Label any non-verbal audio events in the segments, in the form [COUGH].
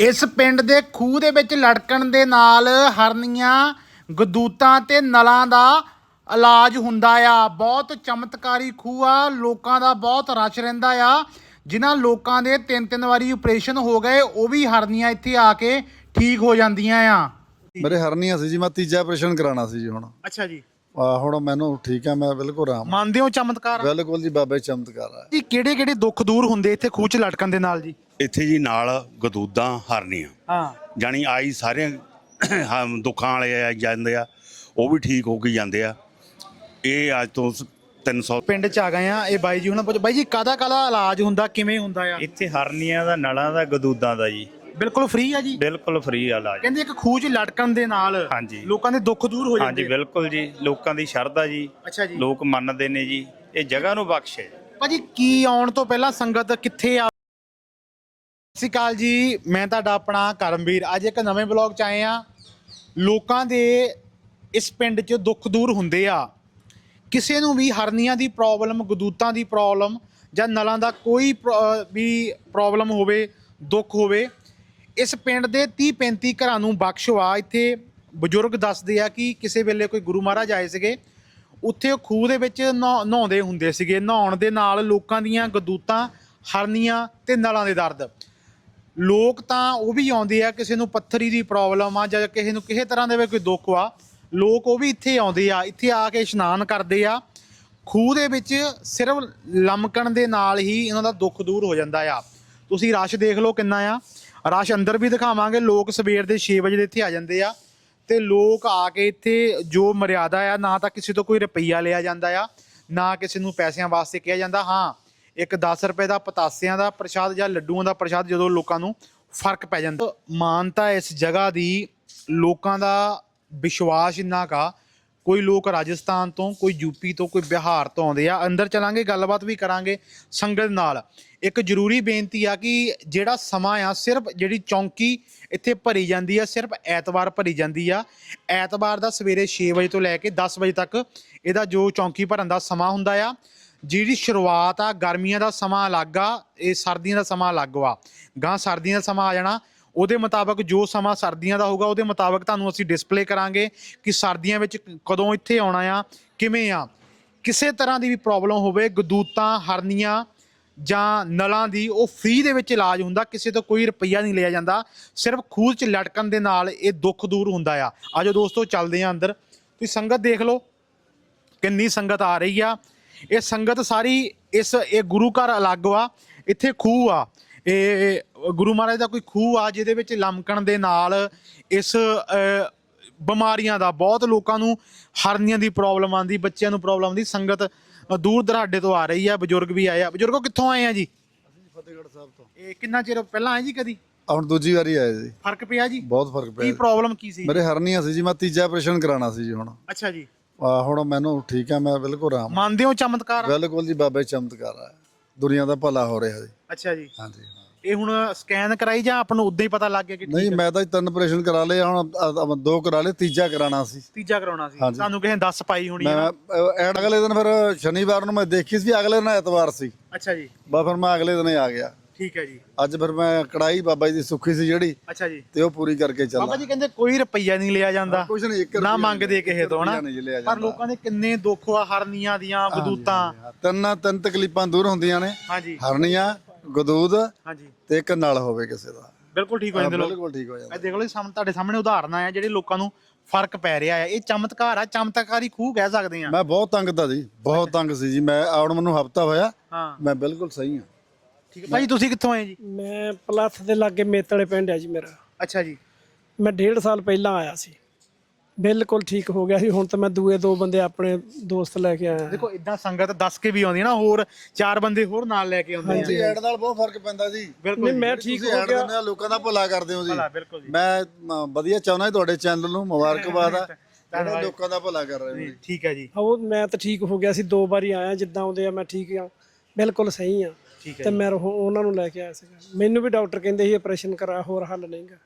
ਇਸ ਪਿੰਡ ਦੇ ਖੂਹ ਦੇ ਵਿੱਚ ਲੜਕਣ ਦੇ ਨਾਲ ਹਰਨੀਆਂ ਗਦੂਤਾਂ ਤੇ ਨਲਾਂ ਦਾ ਇਲਾਜ ਹੁੰਦਾ ਆ। ਬਹੁਤ ਚਮਤਕਾਰੀ ਖੂਹ ਆ। ਲੋਕਾਂ ਦਾ ਬਹੁਤ ਰਸ਼ ਰਹਿੰਦਾ ਆ। ਜਿਨ੍ਹਾਂ ਲੋਕਾਂ ਦੇ ਤਿੰਨ ਤਿੰਨ ਵਾਰੀ ਆਪਰੇਸ਼ਨ ਹੋ ਗਏ ਉਹ ਵੀ ਹਰਨੀਆਂ ਇੱਥੇ ਆ ਕੇ ਠੀਕ ਹੋ ਜਾਂਦੀਆਂ ਆ। ਮੇਰੇ ਹਰਨੀਆਂ ਸੀ ਜੀ ਮੈਂ ਤੀਜਾ ਆਪਰੇਸ਼ਨ ਕਰਾਉਣਾ ਸੀ ਜੀ ਹੁਣ। ਅੱਛਾ ਜੀ। ਆ ਹੁਣ ਮੈਨੂੰ ਠੀਕ ਆ ਮੈਂ ਬਿਲਕੁਲ ਆਰਾਮ। ਮੰਨਦੇ ਹੋ ਚਮਤਕਾਰ? ਬਿਲਕੁਲ ਜੀ ਬਾਬੇ ਚਮਤਕਾਰ ਆ। ਜੀ ਕਿਹੜੇ ਕਿਹੜੇ ਦੁੱਖ ਦੂਰ ਹੁੰਦੇ ਇੱਥੇ ਖੂਹ 'ਚ ਲਟਕਣ ਦੇ ਨਾਲ ਜੀ? ਇੱਥੇ ਜੀ ਨਾਲ ਗਦੂਦਾਂ ਹਰਨੀਆਂ। ਹਾਂ। ਜਾਣੀ ਆਈ ਸਾਰੇ [COUGHS] ਹਮ ਦੁੱਖਾਂ ਵਾਲੇ ਆ ਜਾਂਦੇ ਆ ਉਹ ਵੀ ਠੀਕ ਹੋ ਕੇ ਜਾਂਦੇ ਆ। ਇਹ ਅੱਜ ਤੋਂ ਸ- 300 ਪਿੰਡ 'ਚ ਆ ਗਏ ਆ ਇਹ ਬਾਈ ਜੀ ਹੁਣ ਪੁੱਛ ਬਾਈ ਜੀ ਕਾਦਾ ਕਾਦਾ ਇਲਾਜ ਹੁੰਦਾ ਕਿਵੇਂ ਹੁੰਦਾ ਆ? ਇੱਥੇ ਹਰਨੀਆਂ ਦਾ ਨਲਾਂ ਦਾ ਗਦੂਦਾਂ ਦਾ ਜੀ। ਬਿਲਕੁਲ ਫ੍ਰੀ ਆ ਜੀ? ਬਿਲਕੁਲ ਫ੍ਰੀ ਇਲਾਜ। ਕਹਿੰਦੇ ਇੱਕ 'ਚ ਲਟਕਣ ਦੇ ਨਾਲ ਹਾਂਜੀ। ਲੋਕਾਂ ਦੇ ਦੁੱਖ ਦੂਰ ਹੋ ਹਾਂਜੀ ਜਾਂਦੇ ਬਿਲਕੁਲ ਜੀ। ਲੋਕਾਂ ਦੀ ਸ਼ਰਧਾ ਜੀ। ਅੱਛਾ ਜੀ। ਲੋਕ ਮੰਨਦੇ ਨੇ ਜੀ। ਇਹ ਜਗ੍ਹਾ ਨੂੰ ਬਖਸ਼ੇ। ਭਾਜੀ ਕੀ ਆਉਣ ਤੋਂ ਪਹਿਲਾਂ ਸੰਗਤ ਕਿੱਥੇ ਆ? ਸਤਿ ਸ਼੍ਰੀ ਅਕਾਲ ਜੀ। ਮੈਂ ਤੁਹਾਡਾ ਆਪਣਾ ਕਰਮਵੀਰ। ਅੱਜ ਇੱਕ ਨਵੇਂ ਬਲੌਗ 'ਚ ਆਏ ਆ। ਲੋਕਾਂ ਦੇ ਇਸ ਪਿੰਡ 'ਚ ਦੁੱਖ ਦੂਰ ਹੁੰਦੇ ਆ। ਕਿਸੇ ਨੂੰ ਵੀ ਹਰਨੀਆਂ ਦੀ ਪ੍ਰੋਬਲਮ ਗਦੂਤਾਂ ਦੀ ਪ੍ਰੋਬਲਮ ਜਾਂ ਨਲਾਂ ਦਾ ਕੋਈ ਪ੍ਰੋ- ਅਹ ਵੀ ਪ੍ਰੋਬਲਮ ਹੋਵੇ ਦੁੱਖ ਹੋਵੇ ਇਸ ਪਿੰਡ ਦੇ 30 35 ਘਰਾਂ ਨੂੰ ਬਖਸ਼ੋ ਆ ਇੱਥੇ ਬਜ਼ੁਰਗ ਦੱਸਦੇ ਆ ਕਿ ਕਿਸੇ ਵੇਲੇ ਕੋਈ ਗੁਰੂ ਮਹਾਰਾਜ ਆਏ ਸੀਗੇ, ਉੱਥੇ ਉਹ ਖੂਹ ਦੇ ਵਿੱਚ ਨਹਾ- ਨਹਾਉਂਦੇ ਹੁੰਦੇ ਸੀਗੇ, ਨਹਾਉਣ ਦੇ ਨਾਲ ਲੋਕਾਂ ਦੀਆਂ ਗਦੂਤਾਂ, ਹਰਨੀਆਂ ਤੇ ਨਲਾਂ ਦੇ ਦਰਦ। ਲੋਕ ਤਾਂ ਉਹ ਵੀ ਆਉਂਦੇ ਆ, ਕਿਸੇ ਨੂੰ ਪੱਥਰੀ ਦੀ ਪ੍ਰੋਬਲਮ ਆ ਜਾਂ ਕਿਸੇ ਨੂੰ ਕਿਸੇ ਤਰ੍ਹਾਂ ਦੇ ਵੀ ਕੋਈ ਦੁੱਖ ਆ, ਲੋਕ ਉਹ ਵੀ ਇੱਥੇ ਆਉਂਦੇ ਆ, ਇੱਥੇ ਆ ਕੇ ਇਸ਼ਨਾਨ ਕਰਦੇ ਆ। ਖੂਹ ਦੇ ਵਿੱਚ ਸਿਰਫ ਲਮਕਣ ਦੇ ਨਾਲ ਹੀ ਇਹਨਾਂ ਦਾ ਦੁੱਖ ਦੂਰ ਹੋ ਜਾਂਦਾ ਆ। ਤੁਸੀਂ ਰਸ਼ ਦੇਖ ਲਓ ਕਿੰਨਾ ਆ। ਰਸ਼ ਅੰਦਰ ਵੀ ਦਿਖਾਵਾਂਗੇ। ਲੋਕ ਸਵੇਰ ਦੇ 6 ਵਜੇ ਦੇ ਇੱਥੇ ਆ ਜਾਂਦੇ ਆ। ਤੇ ਲੋਕ ਆ ਕੇ ਇੱਥੇ ਜੋ ਮਰਿਆਦਾ ਆ, ਨਾ ਤਾਂ ਕਿਸੇ ਤੋਂ ਕੋਈ ਰੁਪਈਆ ਲਿਆ ਜਾਂਦਾ ਆ, ਨਾ ਕਿਸੇ ਨੂੰ ਪੈਸਿਆਂ ਵਾਸਤੇ ਕਿਹਾ ਜਾਂਦਾ। ਹਾਂ, ਇੱਕ 10 ਰੁਪਏ ਦਾ ਪਤਾਸਿਆਂ ਦਾ ਪ੍ਰਸ਼ਾਦ ਜਾਂ ਲੱਡੂਆਂ ਦਾ ਪ੍ਰਸ਼ਾਦ ਜਦੋਂ ਲੋਕਾਂ ਨੂੰ ਫ਼ਰਕ ਪੈ ਜਾਂਦਾ। ਮਾਨਤਾ ਇਸ ਜਗ੍ਹਾ ਦੀ ਲੋਕਾਂ ਦਾ ਵਿਸ਼ਵਾਸ ਇੰਨਾ ਕਾ ਕੋਈ ਲੋਕ ਰਾਜਸਥਾਨ ਤੋਂ, ਕੋਈ ਯੂਪੀ ਤੋਂ, ਕੋਈ ਬਿਹਾਰ ਤੋਂ ਆਉਂਦੇ ਆ। ਅੰਦਰ ਚਲਾਂਗੇ, ਗੱਲਬਾਤ ਵੀ ਕਰਾਂਗੇ ਸੰਗਤ ਨਾਲ। ਇੱਕ ਜ਼ਰੂਰੀ ਬੇਨਤੀ ਆ ਕਿ ਜਿਹੜਾ ਸਮਾਂ ਆ, ਸਿਰਫ ਜਿਹੜੀ ਚੌਂਕੀ ਇੱਥੇ ਭਰੀ ਜਾਂਦੀ ਆ, ਸਿਰਫ ਐਤਵਾਰ ਭਰੀ ਜਾਂਦੀ ਆ। ਐਤਵਾਰ ਦਾ ਸਵੇਰੇ 6 ਵਜੇ ਤੋਂ ਲੈ ਕੇ 10 ਵਜੇ ਤੱਕ ਇਹਦਾ ਜੋ ਚੌਂਕੀ ਭਰਨ ਦਾ ਸਮਾਂ ਹੁੰਦਾ ਆ, ਜਿਹੜੀ ਸ਼ੁਰੂਆਤ ਆ, ਗਰਮੀਆਂ ਦਾ ਸਮਾਂ ਅਲੱਗ ਆ, ਇਹ ਸਰਦੀਆਂ ਦਾ ਸਮਾਂ ਅਲੱਗ ਵਾ। ਗਾਂ ਸਰਦੀਆਂ ਦਾ ਸਮਾਂ ਆ ਜਾਣਾ ਉਹਦੇ ਮੁਤਾਬਕ ਜੋ ਸਮਾਂ ਸਰਦੀਆਂ ਦਾ ਹੋਊਗਾ, ਉਹਦੇ ਮੁਤਾਬਕ ਤੁਹਾਨੂੰ ਅਸੀਂ ਡਿਸਪਲੇ ਕਰਾਂਗੇ ਕਿ ਸਰਦੀਆਂ ਵਿੱਚ ਕਦੋਂ ਇੱਥੇ ਆਉਣਾ ਆ, ਕਿਵੇਂ ਆ। ਕਿਸੇ ਤਰ੍ਹਾਂ ਦੀ ਵੀ ਪ੍ਰੋਬਲਮ ਹੋਵੇ, ਗਦੂਤਾਂ, ਹਰਨੀਆਂ ਜਾਂ ਨਲਾਂ ਦੀ, ਉਹ ਫ੍ਰੀ ਦੇ ਵਿੱਚ ਇਲਾਜ ਹੁੰਦਾ, ਕਿਸੇ ਤੋਂ ਕੋਈ ਰੁਪਈਆ ਨਹੀਂ ਲਿਆ ਜਾਂਦਾ। ਸਿਰਫ ਖੂਹ 'ਚ ਲਟਕਣ ਦੇ ਨਾਲ ਇਹ ਦੁੱਖ ਦੂਰ ਹੁੰਦਾ ਆ। ਆਜੋ ਦੋਸਤੋ, ਚੱਲਦੇ ਆ ਅੰਦਰ। ਤੁਸੀਂ ਸੰਗਤ ਦੇਖ ਲਓ, ਕਿੰਨੀ ਸੰਗਤ ਆ ਰਹੀ ਆ। ਇਹ ਸੰਗਤ ਸਾਰੀ ਇਸ, ਇਹ ਗੁਰੂ ਘਰ ਅਲੱਗ ਆ ਇੱਥੇ ਖੂਹ ਆ। ਇਹ ਗੁਰੂ ਮਹਾਰਾਜ ਦਾ ਕੋਈ ਖੂਹ ਆ ਜਿਹਦੇ ਵਿੱਚ ਲਮਕਣ ਦੇ ਨਾਲ ਇਸ ਬਿਮਾਰੀਆਂ ਦਾ ਬਹੁਤ ਲੋਕਾਂ ਨੂੰ ਹਰਨੀਆਂ ਦੀ ਪ੍ਰੋਬਲਮ ਆਂਦੀ ਬੱਚਿਆਂ ਨੂੰ ਪ੍ਰੋਬਲਮ ਆਉਂਦੀ ਸੰਗਤ ਦੂਰ ਦਰਾਡੇ ਤੋਂ ਆ ਰਹੀ ਆ ਬਜ਼ੁਰਗ ਵੀ ਆਏ ਆ। ਬਜ਼ੁਰਗੋ ਕਿੱਥੋਂ ਆਏ ਆ ਜੀ? ਫਤਿਹਗੜ੍ਹ ਸਾਹਿਬ ਤੋਂ। ਇਹ ਕਿੰਨਾ ਚਿਰ ਪਹਿਲਾਂ ਆਏ ਜੀ ਕਦੀ? ਹੁਣ ਦੂਜੀ ਵਾਰੀ ਆਏ ਜੀ। ਫ਼ਰਕ ਪਿਆ ਜੀ? ਬਹੁਤ ਫ਼ਰਕ ਕੀ ਪਿਆ ਪ੍ਰੋਬਲਮ ਕੀ ਸੀ? ਮੇਰੇ ਹਰਨੀਆਂ ਸੀ ਜੀ ਮੈਂ ਤੀਜਾ ਆਪਰੇਸ਼ਨ ਕਰਾਉਣਾ ਸੀ ਜੀ ਹੁਣ। ਅੱਛਾ ਜੀ। ਹੁਣ ਮੈਨੂੰ ਠੀਕ ਆ ਮੈਂ ਬਿਲਕੁਲ ਆਰਾਮ। ਮੰਨਦੇ ਹੋ ਚਮਤਕਾਰ? ਬਿਲਕੁਲ ਜੀ ਬਾਬੇ ਚਮਤਕਾਰ ਆ। ਦੁਨੀਆ ਦਾ ਭਲਾ ਹੋ ਰਿਹਾ ਜੀ। ਅੱਛਾ ਜੀ। ਹਾਂਜੀ। ਇਹ ਹੁਣ ਸਕੈਨ ਕਰਾਈ ਜਾਂ ਆਪ ਨੂੰ ਉਦਾਂ ਹੀ ਪਤਾ ਲੱਗ ਗਿਆ ਕਿ ਨਹੀਂ ਮੈਂ ਤਾਂ ਜੀ ਤਿੰਨ ਆਪਰੇਸ਼ਨ ਕਰਾ ਲਏ ਹੁਣ ਦੋ ਕਰਾ ਲਏ ਤੀਜਾ ਕਰਾਉਣਾ ਸੀ। ਤੀਜਾ ਕਰਾਉਣਾ ਸੀ। ਹਾਂਜੀ। ਤੁਹਾਨੂੰ ਕਿਸੇ ਨੇ ਦੱਸ ਪਾਈ ਹੋਣੀ ਹੈ ਮੈਂ ਐਡ ਅਗਲੇ ਦਿਨ ਫਿਰ ਸ਼ਨੀਵਾਰ ਨੂੰ ਮੈਂ ਦੇਖੀ ਸੀ ਅਗਲੇ ਦਿਨ ਐਤਵਾਰ ਸੀ। ਅੱਛਾ ਜੀ। ਬਸ ਫਿਰ ਮੈਂ ਅਗਲੇ ਦਿਨ ਹੀ ਆ ਗਿਆ। ਠੀਕ ਹੈ ਜੀ। ਅੱਜ ਫਿਰ ਮੈਂ ਕੜਾਈ ਬਾਬਾ ਜੀ ਦੀ ਸੁੱਖੀ ਸੀ ਜਿਹੜੀ ਅੱਛਾ ਜੀ। ਤੇ ਉਹ ਪੂਰੀ ਕਰਕੇ ਬਾਬਾ ਚੱਲਾਂ ਜੀ ਕਹਿੰਦੇ ਕੋਈ ਰੁਪਈਆ ਨਹੀਂ ਲਿਆ ਜਾਂਦਾ। ਕੁਛ ਨਹੀਂ ਇੱਕ ਨਾ ਰੁਪਈਆ ਮੰਗਦੇ ਕਿਸੇ ਤੋਂ ਹਨਾ? ਰੁਪਈਆ ਨਹੀਂ ਜੀ ਲਿਆ ਪਰ ਜਾਂਦਾ। ਲੋਕਾਂ ਦੇ ਕਿੰਨੇ ਦੁੱਖ ਆ ਹਰਨੀਆਂ ਦੀਆਂ ਗਦੂਤਾਂ ਤਿੰਨ ਤਿੰਨ ਤਕਲੀਫਾਂ ਦੂਰ ਹੁੰਦੀਆਂ ਨੇ। ਹਾਂਜੀ। ਹਰਨੀਆਂ ਗਦੂਦ ਹਾਂਜੀ। ਤੇ ਇੱਕ ਨਲ ਹੋਵੇ ਕਿਸੇ ਦਾ। ਬਿਲਕੁਲ ਠੀਕ ਹੋ ਜਾਂਦੇ ਲੋਕ। ਬਿਲਕੁਲ ਠੀਕ ਹੋ ਜਾਂਦਾ। ਇਹ ਦੇਖ ਲਓ ਸਾਹਮਣੇ ਤੁਹਾਡੇ ਸਾਹਮਣੇ ਉਦਾਹਰਨ ਆ ਜਿਹੜੇ ਲੋਕਾਂ ਨੂੰ ਫ਼ਰਕ ਪੈ ਰਿਹਾ ਹੈ ਇਹ ਚਮਤਕਾਰ ਆ ਚਮਤਕਾਰੀ ਖੂਹ ਕਹਿ ਸਕਦੇ ਆ। ਮੈਂ ਬਹੁਤ ਤੰਗ ਤਾ ਜੀ ਬਹੁਤ ਤੰਗ ਸੀ ਜੀ। ਮੈਂ ਆਉਣ ਮੈਨੂੰ ਹਫਤਾ ਹੋਇਆ। ਹਾਂ। ਮੈਂ ਬਿਲਕੁਲ ਸਹੀ ਹਾਂ। ਠੀਕ ਹੈ। ਭਾਈ ਤੁਸੀਂ ਕਿੱਥੋਂ ਆਏ ਜੀ? ਮੈਂ ਪਲੱਥ ਦੇ ਲਾਗੇ ਮੇਤਲੇ ਪਿੰਡ ਹੈ ਜੀ ਮੇਰਾ। ਅੱਛਾ ਜੀ। ਮੈਂ ਡੇਢ ਸਾਲ ਪਹਿਲਾਂ ਆਇਆ ਸੀ। ਬਿਲਕੁਲ ਠੀਕ ਹੋ ਗਿਆ ਸੀ। ਹੁਣ ਤਾਂ ਮੈਂ ਦੂਏ ਦੋ ਬੰਦੇ ਆਪਣੇ ਦੋਸਤ ਲੈ ਕੇ ਆਇਆ। ਦੇਖੋ ਇਦਾਂ ਸੰਗਤ ਦੱਸ ਕੇ ਵੀ ਆਉਂਦੀ ਹੈ ਨਾ ਹੋਰ ਚਾਰ ਬੰਦੇ ਹੋਰ ਨਾਲ ਲੈ ਕੇ ਆਉਂਦੇ ਆ। ਜੀ ਐਡ ਨਾਲ ਬਹੁਤ ਫ਼ਰਕ ਪੈਂਦਾ ਜੀ। ਬਿਲਕੁਲ ਨਹੀਂ ਮੈਂ ਠੀਕ ਤੁਸੀਂ ਐਡ ਦਿੰਦੇ ਆ ਲੋਕਾਂ ਦਾ ਭਲਾ ਕਰਦੇ ਹੋ ਜੀ। ਭਲਾ, ਬਿਲਕੁਲ ਜੀ। ਮੈਂ ਵਧੀਆ ਚਾਹੁੰਦਾ ਜੀ ਤੁਹਾਡੇ ਚੈਨਲ ਨੂੰ ਮੁਬਾਰਕਬਾਦ ਆ। ਜਿਹੜੇ ਲੋਕਾਂ ਦਾ ਭਲਾ ਕਰ ਰਹੇ ਹੋ ਜੀ। ਠੀਕ ਹੈ ਜੀ। ਉਹ ਮੈਂ ਤਾਂ ਠੀਕ ਹੋ ਗਿਆ ਸੀ। ਦੋ ਵਾਰੀ ਆਇਆ ਜਿੱਦਾਂ ਆਉਂਦੇ ਆ ਮੈਂ ਠੀਕ ਆ। ਬਿਲਕੁਲ ਸਹੀ ਆ। ਠੀਕ ਹੈ ਤੇ ਮੈਂ ਉਹ- ਉਹਨਾਂ ਨੂੰ ਲੈ ਕੇ ਆਇਆ ਸੀਗਾ। ਮੈਨੂੰ ਵੀ ਡਾਕਟਰ ਕਹਿੰਦੇ ਸੀ ਆਪਰੇਸ਼ਨ ਕਰਾ ਹੋਰ ਹੱਲ ਨਹੀਂਗਾ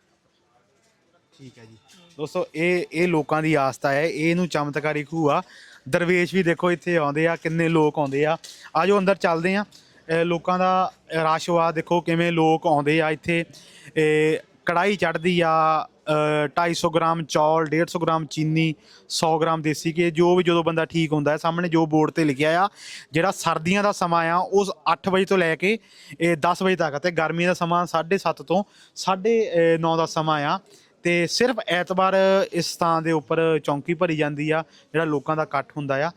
ਠੀਕ ਹੈ ਜੀ। ਦੋਸਤੋ ਇਹ ਇਹ ਲੋਕਾਂ ਦੀ ਆਸਥਾ ਹੈ। ਇਹਨੂੰ ਚਮਤਕਾਰੀ ਖੂਹ ਆ। ਦਰਵੇਸ਼ ਵੀ ਦੇਖੋ ਇੱਥੇ ਆਉਂਦੇ ਆ ਕਿੰਨੇ ਲੋਕ ਆਉਂਦੇ ਆ। ਆਜੋ ਅੰਦਰ ਚੱਲਦੇ ਆ। ਇਹ ਲੋਕਾਂ ਦਾ ਰਸ਼ ਆ ਦੇਖੋ ਕਿਵੇਂ ਲੋਕ ਆਉਂਦੇ ਆ ਇੱਥੇ। ਇਹ ਕੜਾਈ ਚੜਦੀ ਆ 250 ਗ੍ਰਾਮ ਚੌਲ 150 ਗ੍ਰਾਮ ਚੀਨੀ 100 ਗ੍ਰਾਮ ਦੇਸੀ ਘੇ, ਜੋ ਵੀ ਜਦੋਂ ਬੰਦਾ ਠੀਕ ਹੁੰਦਾ ਹੈ, ਸਾਹਮਣੇ ਜੋ ਬੋਰਡ ਤੇ ਲਿਖਿਆ ਆ, ਜਿਹੜਾ ਸਰਦੀਆਂ ਦਾ ਸਮਾਂ ਆ, ਉਸ 8 ਵਜੇ ਤੋਂ ਲੈ ਕੇ, ਇਹ 10 ਵਜੇ ਤੱਕ ਤੇ ਗਰਮੀਆਂ ਦਾ ਸਮਾਂ 7:30 ਤੋਂ 9:30 ਦਾ ਸਮਾਂ ਆ ਤੇ ਸਿਰਫ ਐਤਵਾਰ ਇਸ ਥਾਂ ਦੇ ਉੱਪਰ ਚੌਂਕੀ ਭਰੀ ਜਾਂਦੀ ਆ, ਜਿਹੜਾ ਲੋਕਾਂ ਦਾ ਇਕੱਠ ਹੁੰਦਾ ਆ।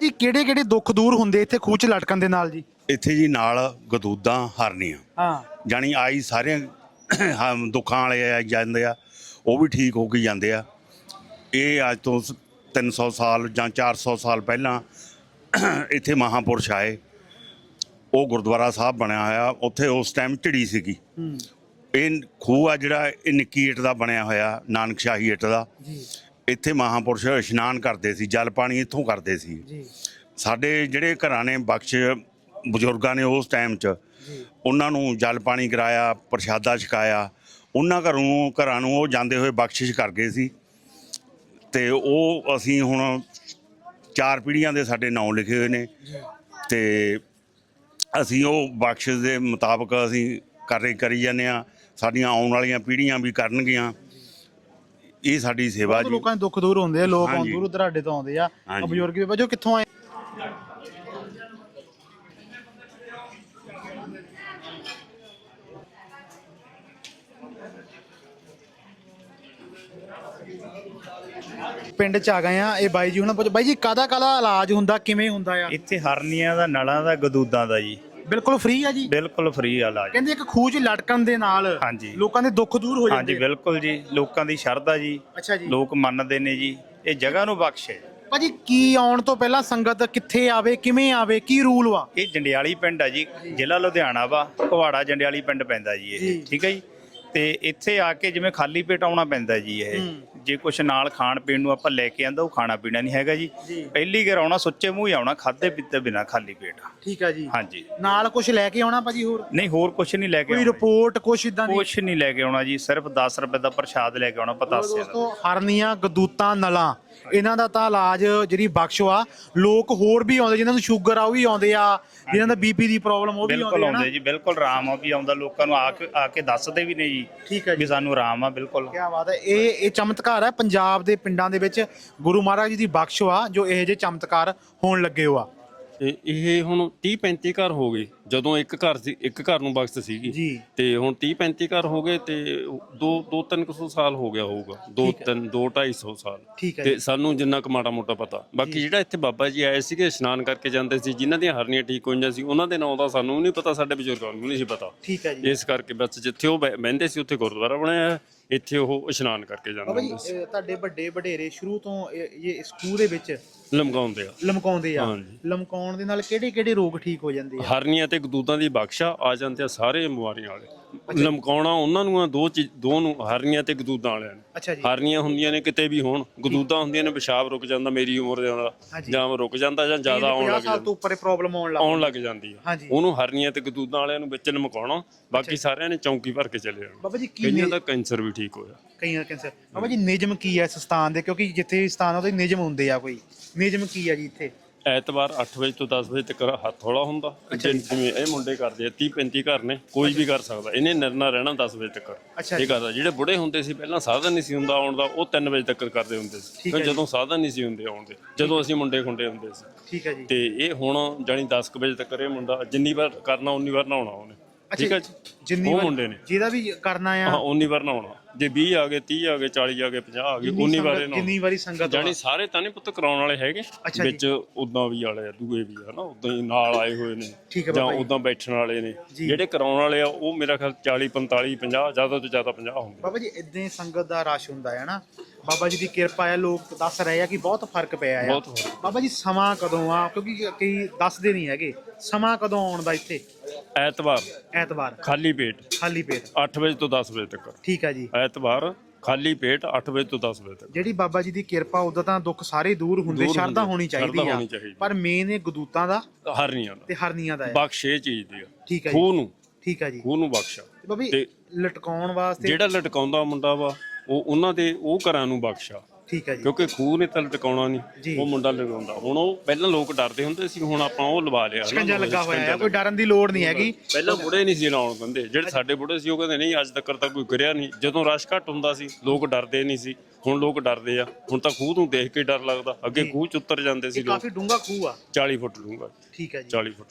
ਜੀ ਕਿਹੜੇ ਕਿਹੜੇ ਦੁੱਖ ਦੂਰ ਹੁੰਦੇ ਇੱਥੇ ਖੂਹ 'ਚ ਲਟਕਣ ਦੇ ਨਾਲ ਜੀ? ਇੱਥੇ ਜੀ ਨਾਲ ਗਦੂਦਾਂ ਹਰਨੀਆਂ। ਹਾਂ। ਜਾਣੀ ਆਈ ਸਾਰਿਆਂ ਹਾਂ, ਦੁੱਖਾਂ ਵਾਲੇ ਆ ਜਾਂਦੇ ਆ ਉਹ ਵੀ ਠੀਕ ਹੋ ਕੇ ਜਾਂਦੇ ਆ। ਇਹ ਅੱਜ ਤੋਂ ਸ- 300 ਸਾਲ ਜਾਂ 400 ਸਾਲ ਪਹਿਲਾਂ ਇੱਥੇ ਮਹਾਪੁਰਸ਼ ਆਏ। ਉਹ ਗੁਰਦੁਆਰਾ ਸਾਹਿਬ ਬਣਿਆ ਹੋਇਆ ਉੱਥੇ ਉਸ ਟਾਈਮ ਝਿੜੀ ਸੀਗੀ। ਇਹ ਖੂਹ ਆ ਜਿਹੜਾ ਇਹ ਨਿੱਕੀ ਇੱਟ ਦਾ ਬਣਿਆ ਹੋਇਆ ਨਾਨਕਸ਼ਾਹੀ ਇੱਟ ਦਾ। ਜੀ। ਇੱਥੇ ਮਹਾਪੁਰਸ਼ ਇਸ਼ਨਾਨ ਕਰਦੇ ਸੀ ਜਲ ਪਾਣੀ ਇੱਥੋਂ ਕਰਦੇ ਸੀ। ਜੀ। ਸਾਡੇ ਜਿਹੜੇ ਘਰਾਂ ਨੇ ਬਖਸ਼ ਬਜ਼ੁਰਗਾਂ ਨੇ ਉਸ ਟਾਈਮ 'ਚ ਉਹਨਾਂ ਨੂੰ ਜਲ ਪਾਣੀ ਕਰਾਇਆ ਪ੍ਰਸ਼ਾਦਾ ਛਕਾਇਆ। ਉਹਨਾਂ ਘਰੋਂ ਘਰਾਂ ਨੂੰ ਉਹ ਜਾਂਦੇ ਹੋਏ ਬਖਸ਼ਿਸ਼ ਕਰ ਗਏ ਸੀ। ਤੇ ਉਹ ਅਸੀਂ ਹੁਣ ਚਾਰ ਪੀੜ੍ਹੀਆਂ ਦੇ ਸਾਡੇ ਨਾਂ ਲਿਖੇ ਹੋਏ ਨੇ। ਤੇ ਅਸੀਂ ਉਹ ਬਖਸ਼ਿਸ਼ ਦੇ ਮੁਤਾਬਕ ਅਸੀਂ ਕਰ ਕਰੀ ਜਾਂਦੇ ਆ ਸਾਡੀਆਂ ਆਉਣ ਵਾਲੀਆਂ ਪੀੜ੍ਹੀਆਂ ਵੀ ਕਰਨਗੀਆਂ। ਇਹ ਸਾਡੀ ਸੇਵਾ ਜੀ। ਲੋਕਾਂ ਦੇ ਦੁੱਖ ਦੂਰ ਹੁੰਦੇ ਆ ਲੋਕ ਹਾਂਜੀ। ਦੂਰ ਦਰਾਡੇ ਤੋਂ ਆਉਂਦੇ ਆ। ਹਾਂਜੀ। ਬਜ਼ੁਰਗ ਵੀ ਵਜੋ ਕਿੱਥੋਂ ਆਏ? ਪਿੰਡ ਚ ਆ ਗਏ ਆ। ਇਹ ਬਾਈ ਜੀ ਹੁਣ ਬਾਈ ਜੀ ਕਾਦਾ ਕਾਦਾ ਇਲਾਜ ਹੁੰਦਾ ਕਿਵੇਂ ਹੁੰਦਾ ਆ? ਇੱਥੇ ਹਰਨੀਆਂ ਦਾ ਨਲਾਂ ਦਾ ਗਦੂਦਾਂ ਦਾ ਜੀ। ਬਿਲਕੁਲ ਫ੍ਰੀ ਆ ਜੀ। ਬਿਲਕੁਲ ਫ੍ਰੀ ਇਲਾਜ। ਕਹਿੰਦੇ ਇੱਕ 'ਚ ਲਟਕਣ ਦੇ ਨਾਲ ਹਾਂਜੀ। ਲੋਕਾਂ ਦੇ ਦੁੱਖ ਦੂਰ ਹੋ ਹਾਂਜੀ ਜਾਂਦੇ ਆ। ਬਿਲਕੁਲ ਜੀ। ਲੋਕਾਂ ਦੀ ਸ਼ਰਧਾ ਜੀ। ਅੱਛਾ ਜੀ। ਲੋਕ ਮੰਨਦੇ ਨੇ ਜੀ। ਇਹ ਜਗ੍ਹਾ ਨੂੰ ਬਖਸ਼ੇ। ਭਾਜੀ ਕੀ ਆਉਣ ਤੋਂ ਪਹਿਲਾਂ ਸੰਗਤ ਕਿੱਥੇ ਆਵੇ ਕਿਵੇਂ ਆਵੇ ਕੀ ਰੂਲ ਵਾ? ਇਹ ਜੰਡਿਆਲੀ ਪਿੰਡ ਆ ਜੀ। ਜ਼ਿਲ੍ਹਾ ਲੁਧਿਆਣਾ ਵਾ। ਕੁਹਾੜਾ ਜੰਡਿਆਲੀ ਪਿੰਡ ਪੈਂਦਾ ਜੀ ਜੀ। ਇਹ ਠੀਕ ਹੈ ਜੀ? ਤੇ ਇੱਥੇ ਆ ਕੇ ਜਿਵੇਂ ਖਾਲੀ ਪੇਟ ਆਉਣਾ ਪੈਂਦਾ ਜੀ ਇਹ। ਜੇ ਕੁਛ ਨਾਲ ਖਾਣ ਪੀਣ ਨੂੰ ਆਪਾਂ ਲੈ ਕੇ ਆਂਦਾ ਉਹ ਖਾਣਾ ਪੀਣਾ ਨਹੀਂ ਹੈਗਾ ਜੀ। ਪਹਿਲੀ ਵਾਰ ਆਉਣਾ ਸੁੱਚੇ ਮੂੰਹ ਹੀ ਆਉਣਾ ਖਾਦੇ ਪੀਤੇ ਬਿਨਾ ਖਾਲੀ ਪੇਟ। ਠੀਕ ਆ ਜੀ। ਹਾਂਜੀ। ਨਾਲ ਕੁਝ ਲੈ ਕੇ ਆਉਣਾ ਭਾਜੀ ਹੋਰ? ਨਹੀਂ ਹੋਰ ਕੁਛ ਨਹੀਂ ਲੈ ਕੇ ਕੋਈ ਆਉਣਾ ਰਿਪੋਰਟ ਕੁਛ ਇਦਾਂ ਦੀ? ਕੁਛ ਨਹੀਂ ਲੈ ਕੇ ਆਉਣਾ ਜੀ ਸਿਰਫ 10 ਰੁਪਏ ਦਾ ਪ੍ਰਸ਼ਾਦ ਲੈ ਕੇ ਆਉਣਾ ਪਤਾਸੇ ਦਾ। ਦੋਸਤੋ ਹਰਨੀਆਂ ਗਦੂਤਾਂ ਨਲਾਂ। ਇਹਨਾਂ ਦਾ ਤਾਂ ਇਲਾਜ ਜਿਹੜੀ ਬਖਸ਼ ਆ ਲੋਕ ਹੋਰ ਵੀ ਆਉਂਦੇ ਜਿਨ੍ਹਾਂ ਨੂੰ ਸ਼ੂਗਰ ਆ ਉਹ ਵੀ ਆਉਂਦੇ ਆ ਜਿਨ੍ਹਾਂ ਦਾ ਬੀਪੀ ਦੀ ਪ੍ਰੋਬਲਮ ਉਹ ਵੀ ਬਿਲਕੁਲ ਆਉਂਦੇ ਆ ਨਾ ਆਉਂਦੇ ਜੀ ਬਿਲਕੁਲ ਆਰਾਮ ਆ ਵੀ ਆਉਂਦਾ ਲੋਕਾਂ ਨੂੰ ਆ ਕੇ ਆ ਕੇ ਦੱਸਦੇ ਵੀ ਨੇ ਜੀ ਠੀਕ ਹੈ ਜੀ। ਵੀ ਸਾਨੂੰ ਆਰਾਮ ਆ ਬਿਲਕੁਲ। ਕੀ ਬਾਤ ਹੈ। ਇਹ ਇਹ ਚਮਤਕਾਰ ਹੈ ਪੰਜਾਬ ਦੇ ਪਿੰਡਾਂ ਦੇ ਵਿੱਚ ਗੁਰੂ ਮਹਾਰਾਜ ਜੀ ਦੀ ਬਖਸ਼ ਆ ਜੋ ਇਹੋ ਜਿਹੇ ਚਮਤਕਾਰ ਹੋਣ ਲੱਗੇ ਹੋ ਆ। ਤੇ ਇਹ ਹੁਣ 30 35 ਘਰ ਹੋ ਗਏ। ਜਦੋਂ ਇੱਕ ਘਰ ਸੀ ਇੱਕ ਘਰ ਨੂੰ ਬਖਸ਼ ਸੀਗੀ। ਜੀ। ਤੇ ਹੁਣ 30 35 ਘਰ ਹੋ ਗਏ ਤੇ ਦੋ ਦੋ ਤਿੰਨ ਕੁ ਸੌ ਸਾਲ ਹੋ ਗਿਆ ਹੋਊਗਾ। ਦੋ ਤਿੰਨ ਦੋ 250 ਸਾਲ। ਠੀਕ ਹੈ ਤੇ ਸਾਨੂੰ ਜਿੰਨਾ ਕੁ ਮਾੜਾ ਮੋਟਾ ਪਤਾ। ਬਾਕੀ ਜਿਹੜਾ ਇੱਥੇ ਬਾਬਾ ਜੀ ਆਏ ਸੀਗੇ ਇਸ਼ਨਾਨ ਕਰਕੇ ਜਾਂਦੇ ਸੀ ਜਿਨ੍ਹਾਂ ਦੀਆਂ ਹਰਨੀਆਂ ਠੀਕ ਹੋਈਆਂ ਸੀ ਉਹਨਾਂ ਦੇ ਨਾਂ ਦਾ ਸਾਨੂੰ ਨਹੀਂ ਪਤਾ ਸਾਡੇ ਬਜ਼ੁਰਗਾਂ ਨੂੰ ਨਹੀਂ ਸੀ ਪਤਾ। ਠੀਕ ਹੈ ਜੀ। ਇਸ ਕਰਕੇ ਬਸ ਜਿੱਥੇ ਉਹ ਬਹਿ- ਬਹਿੰਦੇ ਸੀ ਉੱਥੇ ਗੁਰਦੁਆਰਾ ਬਣਾਇਆ ਹੈ। ਇੱਥੇ ਉਹ ਇਸ਼ਨਾਨ ਕਰਕੇ ਜਾਂਦੇ ਬਾਬਾ ਜੀ ਹੁੰਦੇ ਸੀ। ਤੁਹਾਡੇ ਵੱਡੇ ਵਡੇਰੇ ਸ਼ੁਰੂ ਤੋਂ ਇਹ ਇਹ ਸਕੂਲ ਦੇ ਵਿੱਚ ਲਮਕਾਉਂਦੇ ਆ। ਲਮਕਾਉਂਦੇ ਆ। ਹਾਂਜੀ। ਲਮਕਾਉਣ ਦੇ ਨਾਲ ਕਿਹੜੇ ਕਿਹੜੇ ਰੋਗ ਠੀਕ ਹੋ ਜਾਂਦੇ ਆ? ਹਰਨੀਆਂ ਤੇ ਗਦੂਦਾਂ ਦੀ ਬਖਸ਼ਾ ਆ ਜਾਂਦੇ ਆ ਸਾਰੇ ਬਿਮਾਰੀਆਂ ਵਾਲੇ। ਲਮਕਾਉਣਾ ਉਹਨਾਂ ਨੂੰ ਆ ਦੋ ਚੀਜ਼ ਦੋ ਨੂੰ ਹਰਨੀਆਂ ਤੇ ਗਦੂਦਾਂ ਵਾਲਿਆਂ ਨੂੰ। ਅੱਛਾ ਜੀ। ਹਰਨੀਆਂ ਹੁੰਦੀਆਂ ਨੇ ਕਿਤੇ ਵੀ ਹੋਣ ਗਦੂਦਾਂ ਹੁੰਦੀਆਂ ਨੇ ਪਿਸ਼ਾਬ ਰੁਕ ਜਾਂਦਾ ਮੇਰੀ ਉਮਰ ਦੇ ਹਾਂਜੀ। ਜਾਂ। ਰੁਕ ਜਾਂਦਾ ਜਾਂ ਜ਼ਿਆਦਾ ਆਉਣ 50 ਲੱਗ ਸਾਲ ਜਾਂਦਾ। ਤੋਂ ਉੱਪਰ ਇਹ ਪ੍ਰੋਬਲਮ ਆਉਣ ਲੱਗ ਆਉਣ ਲੱਗ ਜਾਂਦੀ ਆ। ਹਾਂਜੀ। ਉਹਨੂੰ ਹਰਨੀਆਂ ਤੇ ਗਦੂਦਾਂ ਵਾਲਿਆਂ ਨੂੰ ਵਿੱਚ ਲਮਕਾਉਣਾ ਬਾਕੀ ਸਾਰਿਆਂ ਨੇ ਚੌਂਕੀ ਭਰ ਕੇ ਚਲੇ ਜਾਣਾ। ਬਾਬਾ ਜੀ ਕੀ ਕਈਆਂ ਨੇ ਦਾ ਕੈਂਸਰ ਵੀ ਠੀਕ ਹੋਇਆ। ਕਈਆਂ ਕੈਂਸਰ। ਬਾਬਾ ਜੀ ਨਿਯਮ ਕੀ ਹੈ ਇਸ ਸਥਾਨ ਦੇ? ਕਿਉਂਕਿ ਜਿੱਥੇ ਸਥਾਨ ਆ ਉਹਦੇ ਨਿਯਮ ਹੁੰਦੇ ਆ ਕੋਈ। ਨਿਯਮ ਕੀ ਆ ਜੀ ਇੱਥੇ? ਐਤਵਾਰ 8 ਵਜੇ ਤੋਂ 10 ਵਜੇ ਤੱਕ ਹੱਥ ਹੌਲਾ ਹੁੰਦਾ। ਜਿਵੇਂ ਇਹ ਮੁੰਡੇ ਕਰਦੇ ਆ 30 35 ਘਰ ਨੇ ਕੋਈ ਵੀ ਕਰ ਸਕਦਾ। ਇਹਨੇ ਨਿਰਣਾ ਰਹਿਣਾ 10 ਵਜੇ ਤੱਕ। ਇਹ। ਕਰਦਾ ਜਿਹੜੇ ਬੁੜੇ ਹੁੰਦੇ ਸੀ ਪਹਿਲਾਂ ਸਾਧਨ ਨਹੀਂ ਸੀ ਹੁੰਦਾ ਆਉਣ ਦਾ ਉਹ 3 ਵਜੇ ਤੱਕ ਕਰਦੇ ਹੁੰਦੇ ਸੀ। ਫਿਰ। ਜਦੋਂ ਸਾਧਨ ਨਹੀਂ ਸੀ ਹੁੰਦੇ ਆਉਣ ਦੇ ਜਦੋਂ ਅਸੀਂ ਮੁੰਡੇ ਖੁੰਡੇ ਹੁੰਦੇ ਸੀ। ਠੀਕ ਹੈ ਜੀ। ਤੇ ਇਹ ਹੁਣ ਜਾਨੀ 10 ਕੁ ਵਜੇ ਤੱਕ ਇਹ ਮੁੰਡਾ ਜਿੰਨੀ ਵਾਰ ਕਰਨਾ ਉਨੀ ਵਾਰ ਨਹਾਉਣਾ ਉਹਨੇ। ਠੀਕ ਹੈ ਜੀ। ਜਿੰਨੀ ਉਹ ਵਾਰ- ਮੁੰਡੇ ਨੇ। ਜਿਹਦਾ ਵੀ ਕਰਨਾ ਆ। ਹਾਂ ਉਨੀ ਵਾਰ ਨਹਾਉਣਾ। ਜੇ 20 ਆ ਗਏ 30 ਆ ਗਏ 40 ਆ ਗਏ 50 ਆ ਗਏ ਉਨੀ ਵਾਰ ਸੰਗਤ- ਜਿੰਨੀ ਨਹਾਉਣਾ ਵਾਰੀ ਸੰਗਤ ਜਾਨੀ ਆ। ਸਾਰੇ ਤਾਂ ਨਹੀਂ ਪੁੱਤ ਕਰਾਉਣ ਵਾਲੇ ਹੈਗੇ। ਅੱਛਾ ਜੀ। ਵਿੱਚ ਉਦਾਂ ਵੀ ਵਾਲੇ ਆ ਦੂਏ ਵੀ ਆ ਨਾ ਉਦਾਂ ਹੀ ਨਾਲ ਆਏ ਹੋਏ ਨੇ। ਠੀਕ ਹੈ ਜਾਂ ਬਾਬਾ ਜੀ। ਉਦਾਂ ਬੈਠਣ ਵਾਲੇ ਨੇ। ਜੀ। ਜਿਹੜੇ ਕਰਾਉਣ ਵਾਲੇ ਆ ਉਹ ਮੇਰਾ ਖਿਆਲ 40 45 50 ਜ਼ਿਆਦਾ ਤੋਂ ਜ਼ਿਆਦਾ 50 ਹੁੰਦੇ ਬਾਬਾ ਜੀ ਇਦਾਂ ਹੀ ਸੰਗਤ ਦਾ ਰਸ਼ ਹੁੰਦਾ ਹੈ ਨਾ। ਬਾਬਾ ਜੀ ਦੀ ਕਿਰਪਾ ਹੈ ਲੋਕ ਦੱਸ ਰਹੇ ਆ ਕਿ ਬਹੁਤ ਫ਼ਰਕ ਪਿਆ ਆ। ਬਹੁਤ ਫ਼ਰਕ। ਬਾਬਾ ਜੀ ਸਮਾਂ ਕਦੋਂ ਆ? ਕਿਉਂਕਿ ਕਈ ਦੱਸਦੇ ਨਹੀਂ ਹੈਗੇ। ਸਮਾਂ ਕਦੋਂ ਆਉਣ ਦਾ ਇੱਥੇ? ਐਤਵਾਰ। ਐਤਵਾਰ। ਖਾਲੀ ਪੇਟ। ਖਾਲੀ ਪੇਟ। 8 ਵਜੇ ਤੋਂ 10 ਵਜੇ ਤੱਕ। ਠੀਕ ਹੈ ਜੀ। ਐਤਵਾਰ ਖਾਲੀ ਪੇਟ 8 ਵਜੇ ਤੋਂ 10 ਵਜੇ ਤੱਕ। ਜਿਹੜੀ ਬਾਬਾ ਜੀ ਦੀ ਕਿਰਪਾ ਉਦੋਂ ਤਾਂ ਦੁੱਖ ਸਾਰੇ ਦੂਰ ਹੁੰਦੇ ਦੂਰ ਸ਼ਰਧਾ ਹੁੰਦੇ, ਹੋਣੀ ਚਾਹੀਦੀ ਸ਼ਰਧਾ ਆ। ਹੋਣੀ ਚਾਹੀਦੀ। ਪਰ ਮੇਨ ਇਹ ਗਦੂਤਾਂ ਦਾ ਹਰਨੀਆਂ ਦਾ। ਤੇ ਹਰਨੀਆਂ ਦਾ ਹੈ ਬਖਸ਼ ਇਹ ਚੀਜ਼ ਦੀ ਆ। ਠੀਕ ਹੈ ਜੀ। ਖੂਹ ਨੂੰ। ਠੀਕ ਹੈ ਜੀ। ਖੂਹ ਨੂੰ ਬਖਸ਼ਾ। ਬਾਬੀ ਤੇ- ਲਟਕਾਉਣ ਵਾਸਤੇ ਜਿਹੜਾ ਲਟਕਾਉਂਦਾ ਮੁੰਡਾ ਵਾ ਉਹ ਉਹਨਾਂ ਦੇ ਉਹ ਘਰਾਂ ਨੂੰ ਬਖਸ਼ਾ। ਠੀਕ ਹੈ ਜੀ। ਕਿਉਂਕਿ ਖੂਹ ਨੇ ਤਾਂ ਲਟਕਾਉਣਾ ਜੀ। ਨਹੀਂ ਉਹ ਮੁੰਡਾ ਲਗਾਉਂਦਾ। ਹੁਣ ਉਹ ਪਹਿਲਾਂ ਲੋਕ ਡਰਦੇ ਹੁੰਦੇ ਸੀ ਹੁਣ ਆਪਾਂ ਉਹ ਲਵਾ ਲਿਆ। ਸ਼ਿਕੰਜਾ ਲੱਗਾ ਹੋਇਆ ਹੈ ਕੋਈ ਡਰਨ ਦੀ ਲੋੜ ਨਹੀਂ ਹੈਗੀ। ਪਹਿਲਾਂ ਬੁੜੇ ਨਹੀਂ ਸੀ ਲਾਉਣ ਦਿੰਦੇ। ਜਿਹੜੇ ਸਾਡੇ ਬੁੜੇ ਸੀ ਉਹ ਕਹਿੰਦੇ ਨਹੀਂ ਅੱਜ ਤੱਕ ਤਾਂ ਕੋਈ ਕਰਿਆ ਨਹੀਂ। ਜਦੋਂ ਰਸ਼ ਘੱਟ ਹੁੰਦਾ ਸੀ ਲੋਕ ਡਰਦੇ ਨਹੀਂ ਸੀ। ਹੁਣ ਲੋਕ ਡਰਦੇ ਆ। ਹੁਣ ਤਾਂ ਖੂਹ ਨੂੰ ਦੇਖ ਕੇ ਡਰ ਲੱਗਦਾ। ਅੱਗੇ ਖੂਹ ਚ ਉਤਰ ਜਾਂਦੇ ਸੀ ਲੋਕ। ਕਾਫੀ ਡੂੰਘਾ ਖੂਹ ਆ। 40 ਫੁੱਟ ਲੂੰਗਾ ਠੀਕ ਹੈ ਜੀ। 40 ਫੁੱਟ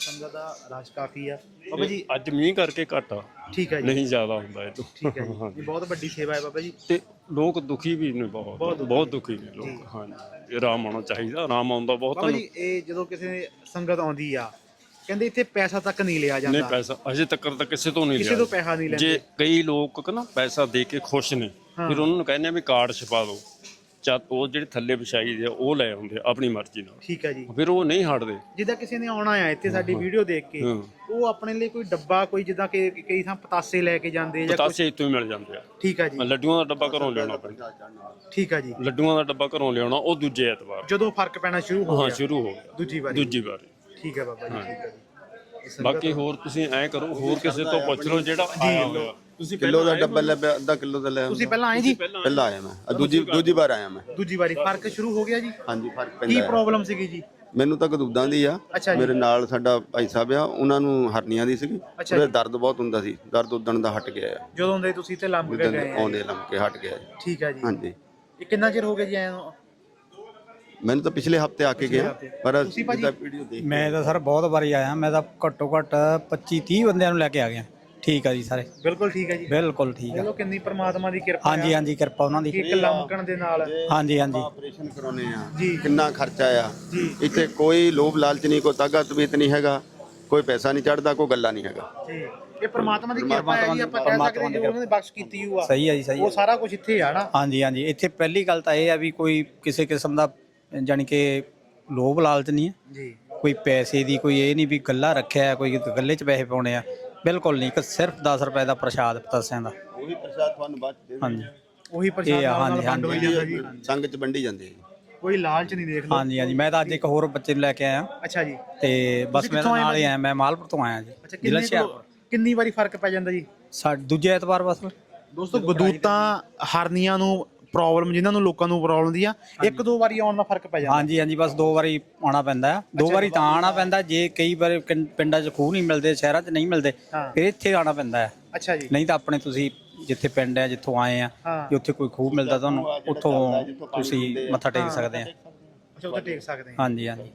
ਸੰਗਤ ਦਾ ਰਸ਼ ਕਾਫੀ ਆ। ਬਾਬਾ ਜੀ ਅੱਜ ਮੀਂਹ ਕਰਕੇ ਘੱਟ ਆ। ਠੀਕ ਹੈ ਜੀ। ਨਹੀਂ ਜ਼ਿਆਦਾ ਹੁੰਦਾ ਇਹ ਤੋਂ। ਠੀਕ ਹੈ ਜੀ। ਇਹ ਬਹੁਤ ਵੱਡੀ ਸੇਵਾ ਹੈ ਬਾਬਾ ਜੀ। ਤੇ ਲੋਕ ਦੁਖੀ ਵੀ ਨੇ ਬਹੁਤ। ਬਹੁਤ ਦੁਖੀ। ਨੇ ਲੋਕ ਹਾਂਜੀ। ਇਹ ਆਰਾਮ ਆਉਣਾ ਚਾਹੀਦਾ ਆਰਾਮ ਆਉਂਦਾ ਬਹੁਤ ਬਾਬਾ ਜੀ ਇਹ ਜਦੋਂ ਕਿਸੇ ਸੰਗਤ ਆਉਂਦੀ ਆ ਕਹਿੰਦੇ ਇੱਥੇ ਪੈਸਾ ਤੱਕ ਨਹੀਂ ਲਿਆ ਨਹੀਂ ਜਾਂਦਾ ਪੈਸਾ ਅਜੇ ਤੱਕ ਤਾਂ ਕਿਸੇ ਤੋਂ ਨਹੀਂ ਕਿਸੇ ਲਿਆ ਤੋਂ ਪੈਸਾ ਨਹੀਂ ਲੈਂਦੇ। ਜੇ ਕਈ ਲੋਕ ਕਹਿੰਦਾ ਪੈਸਾ ਦੇ ਕੇ ਖੁਸ਼ ਨੇ ਫਿਰ ਉਹਨਾਂ ਨੂੰ ਕਹਿੰਦੇ ਆ ਵੀ ਕਾਰਡ ਛਪਾ ਦਿਓ। ਚਾ ਉਹ ਜਿਹੜੇ ਥੱਲੇ ਵਿਛਾਈ ਦੇ ਆ, ਉਹ ਲੈ ਆਉਂਦੇ ਆ ਆਪਣੀ ਮਰਜ਼ੀ ਨਾਲ। ਠੀਕ ਹੈ ਜੀ। ਫਿਰ ਉਹ ਨਹੀਂ ਹਟਦੇ। ਜਿੱਦਾਂ ਕਿਸੇ ਨੇ ਆਉਣਾ ਆ ਇੱਥੇ ਸਾਡੀ ਵੀਡੀਓ ਦੇਖ ਕੇ ਹਾਂ। ਉਹ ਆਪਣੇ ਲਈ ਕੋਈ ਡੱਬਾ ਕੋਈ ਜਿੱਦਾਂ ਕਿ ਕਈ ਥਾਂ ਪਤਾਸੇ ਲੈ ਕੇ ਜਾਂਦੇ ਜਾਂ ਕੁਛ ਪਤਾਸੇ ਇੱਥੋਂ ਹੀ ਮਿਲ ਜਾਂਦੇ ਆ। ਠੀਕ ਹੈ ਜੀ। ਲੱਡੂਆਂ ਦਾ ਡੱਬਾ ਘਰੋਂ ਲਿਆਉਣਾ ਪੈਂਦਾ ਠੀਕ ਹੈ ਜੀ। ਲੱਡੂਆਂ ਦਾ ਡੱਬਾ ਘਰੋਂ ਲਿਆਉਣਾ ਉਹ ਦੂਜੇ ਐਤਵਾਰ। ਜਦੋਂ ਫ਼ਰਕ ਪੈਣਾ ਸ਼ੁਰੂ ਹੋ ਹਾਂ ਗਿਆ। ਸ਼ੁਰੂ ਹੋ ਗਿਆ। ਦੂਜੀ ਵਾਰੀ। ਦੂਜੀ ਵਾਰੀ। ਠੀਕ ਹੈ ਬਾਬਾ ਜੀ ਠੀਕ ਹੈ ਜੀ। ਬਾਕੀ ਹੋਰ ਤੁਸੀਂ ਐਂ ਕਰੋ ਹੋਰ ਕਿਸੇ ਤੋਂ ਪੁੱਛ ਲਓ ਜਿਹੜਾ ਆਇਆ ਹੋਇਆ। ਤੁਸੀਂ ਕਿਲੋ ਦਾ ਡੱਬਾ ਲੈ ਪਿਆ ਅੱਧਾ ਕਿਲੋ ਦਾ ਲੈ ਤੁਸੀਂ ਪਹਿਲਾਂ ਆਏ ਜੀ? ਪਹਿਲਾਂ ਆਇਆ ਮੈਂ। ਆ ਦੂਜੀ ਦੂਜੀ ਵਾਰ ਆਇਆ ਮੈਂ। ਦੂਜੀ ਵਾਰੀ ਫ਼ਰਕ ਸ਼ੁਰੂ ਹੋ ਗਿਆ ਜੀ? ਹਾਂਜੀ ਫ਼ਰਕ ਕੀ ਪੈਂਦਾ ਹੈ। ਪ੍ਰੋਬਲਮ ਸੀਗੀ ਜੀ? ਮੈਨੂੰ ਤਾਂ ਕਦੂਦਾਂ ਦੀ ਆ। ਅੱਛਾ ਜੀ। ਮੇਰੇ ਨਾਲ ਸਾਡਾ ਭਾਈ ਸਾਹਿਬ ਆ ਉਹਨਾਂ ਨੂੰ ਹਰਨੀਆਂ ਦੀ ਸੀਗੀ। ਅੱਛਾ ਉਹਦੇ ਦਰਦ ਬਹੁਤ ਹੁੰਦਾ ਸੀ। ਦਰਦ ਉਦਣ ਦਾ ਹਟ ਗਿਆ ਆ। ਜਦੋਂ ਦੇ ਤੁਸੀਂ ਤੇ ਲੰਬ ਕੇ ਗਏ ਆ। ਆਉਂਦੇ ਲੰਮਕੇ ਹਟ ਗਿਆ ਆ। ਠੀਕ ਹੈ ਜੀ। ਹਾਂਜੀ। ਇਹ ਕਿੰਨਾ ਚਿਰ ਹੋ ਗਿਆ ਜੀ ਆਏ ਨੂੰ? ਮੈਨੂੰ ਤਾਂ ਪਿਛਲੇ ਹਫ਼ਤੇ ਆ ਕੇ ਗਿਆ। ਪਰ ਤੁਸੀਂ ਭਾਜੀ? ਜਿੱਦਾਂ ਵੀਡੀਓ ਦੇਖ ਮੈਂ ਤਾਂ ਸਰ ਬਹੁਤ ਵਾਰੀ ਆਇਆ। ਮੈਂ ਤਾਂ ਘੱਟੋ ਘੱਟ 25 30 ਬੰਦਿਆਂ ਨੂੰ ਲੈ ਕੇ ਆ ਗਿਆ। ਠੀਕ ਆ ਜੀ ਸਾਰੇ। ਬਿਲਕੁਲ ਠੀਕ ਹੈ ਜੀ। ਬਿਲਕੁਲ ਠੀਕ ਆ। ਚਲੋ ਕਿੰਨੀ ਪ੍ਰਮਾਤਮਾ ਦੀ ਕਿਰਪਾ ਹਾਂਜੀ ਹਾਂਜੀ ਕਿਰਪਾ ਉਹਨਾਂ ਦੀ। ਇੱਕ ਲੰਮਕਣ ਦੇ ਨਾਲ। ਹਾਂਜੀ ਹਾਂਜੀ। ਆਪਰੇਸ਼ਨ ਕਰਾਉਨੇ ਆ ਜੀ। ਕਿੰਨਾ ਖਰਚਾ ਆ। ਇੱਥੇ ਕੋਈ ਲੋਭ ਲਾਲਚ ਨਹੀਂ ਕੋਈ ਤਾਗਾ ਤਬੀਅਤ ਨਹੀਂ ਹੈਗਾ ਕੋਈ ਪੈਸਾ ਨਹੀਂ ਚੜਦਾ ਕੋਈ ਗੱਲਾਂ ਨਹੀਂ ਹੈਗਾ। ਜੀ। ਇਹ ਪ੍ਰਮਾਤਮਾ ਦੀ ਕਿਰਪਾ ਹੈ ਜੀ ਆਪਾਂ ਕਹਿ ਸਕਦੇ ਹਾਂ ਜੋ ਉਹਨਾਂ ਨੇ ਬਖਸ਼ ਕੀਤੀ ਆ। ਸਹੀ ਆ ਜੀ ਸਹੀ ਉਹ ਆ ਸਾਰਾ ਕੁਝ ਇੱਥੇ ਆ ਨਾ। ਹਾਂਜੀ ਹਾਂਜੀ। ਇੱਥੇ ਪਹਿਲੀ ਗੱਲ ਤਾਂ ਇਹ ਆ ਵੀ ਕੋਈ ਕਿਸੇ ਕਿਸਮ ਦਾ ਜਾਣੀ ਕਿ ਲੋਭ ਲਾਲਚ ਨਹੀਂ ਹੈ। ਜੀ। ਕੋਈ ਪੈਸੇ ਦੀ ਕੋਈ ਇਹ ਨਹੀਂ ਵੀ ਗੱਲਾ ਰੱਖਿਆ ਕੋਈ ਗੱਲੇ 'ਚ ਪੈਸੇ ਪਾਉਣੇ ਆ। ਬਿਲਕੁਲ ਨਹੀਂ ਕਿ ਸਿਰਫ 10 ਰੁਪਏ ਦਾ ਪ੍ਰਸ਼ਾਦ ਪਤਾਸਿਆਂ ਦਾ। ਉਹੀ ਪ੍ਰਸ਼ਾਦ ਤੁਹਾਨੂੰ ਬਾਅਦ ਚ ਦੇ ਹਾਂਜੀ। ਉਹੀ ਪ੍ਰਸ਼ਾਦ ਇਹ ਆ, ਨਾਲ ਨਾਲ ਹਾਂਜੀ, ਵੰਡ ਹੋਈ ਜਾਂਦਾ ਜੀ ਦੇਣਗੇ। ਸੰਗਤ ਚ ਵੰਡੀ ਜਾਂਦੇ ਜੀ। ਕੋਈ ਲਾਲਚ ਨਹੀਂ ਦੇਖ ਲਓ। ਹਾਂਜੀ ਹਾਂਜੀ। ਮੈਂ ਤਾਂ ਅੱਜ ਇੱਕ ਹੋਰ ਬੱਚੇ ਨੂੰ ਲੈ ਕੇ ਆਇਆ। ਅੱਛਾ ਜੀ। ਤੇ ਬਸ ਮੈਂ ਨਾਲ ਹੀ? ਆਇਆ ਮੈਂ ਮਾਲਪੁਰ ਤੋਂ ਆਇਆ ਜੀ ਅੱਛਾ ਜ਼ਿਲ੍ਹਾ ਕਿੰਨੀ ਹੁਸ਼ਿਆਰਪੁਰ। ਕਿੰਨੀ ਵਾਰੀ ਫ਼ਰਕ ਪੈ ਜਾਂਦਾ ਜੀ? ਸਾ ਦੂਜੇ ਐਤਵਾਰ ਬਸ। ਦੋਸਤੋ ਗਦੂਤਾਂ ਹਰਨੀਆਂ ਨੂੰ ਪ੍ਰੋਬਲਮ ਜਿਨ੍ਹਾਂ ਨੂੰ ਲੋਕਾਂ ਨੂੰ ਪ੍ਰੋਬਲਮ ਦੀ ਆ ਇੱਕ ਦੋ ਵਾਰੀ ਆਉਣ ਨਾਲ ਫ਼ਰਕ ਪੈ ਜਾਂਦਾ। ਹਾਂਜੀ ਹਾਂਜੀ ਬਸ ਦੋ ਵਾਰੀ ਆਉਣਾ ਪੈਂਦਾ। ਹੈ ਦੋ ਵਾਰੀ ਤਾਂ ਆਉਣਾ ਪੈਂਦਾ ਜੇ ਕਈ ਵਾਰ ਪਿੰਡਾਂ 'ਚ ਖੂਹ ਨਹੀਂ ਮਿਲਦੇ ਸ਼ਹਿਰਾਂ 'ਚ ਨਹੀਂ ਮਿਲਦੇ ਹਾਂ। ਫਿਰ ਇੱਥੇ ਆਉਣਾ ਪੈਂਦਾ ਹੈ। ਅੱਛਾ ਜੀ। ਨਹੀਂ ਤਾਂ ਆਪਣੇ ਤੁਸੀਂ ਜਿੱਥੇ ਪਿੰਡ ਹੈ ਜਿੱਥੋਂ ਆਏ ਆ ਹਾਂ। ਜੇ ਉੱਥੇ ਕੋਈ ਖੂਹ ਮਿਲਦਾ ਤੁਹਾਨੂੰ ਉੱਥੋਂ ਤੁਸੀਂ ਮੱਥਾ ਟੇਕ ਸਕਦੇ ਆ। ਅੱਛਾ ਉੱਥੇ ਟੇਕ ਸਕਦੇ ਹਾਂ ਹਾਂਜੀ ਹਾਂਜੀ।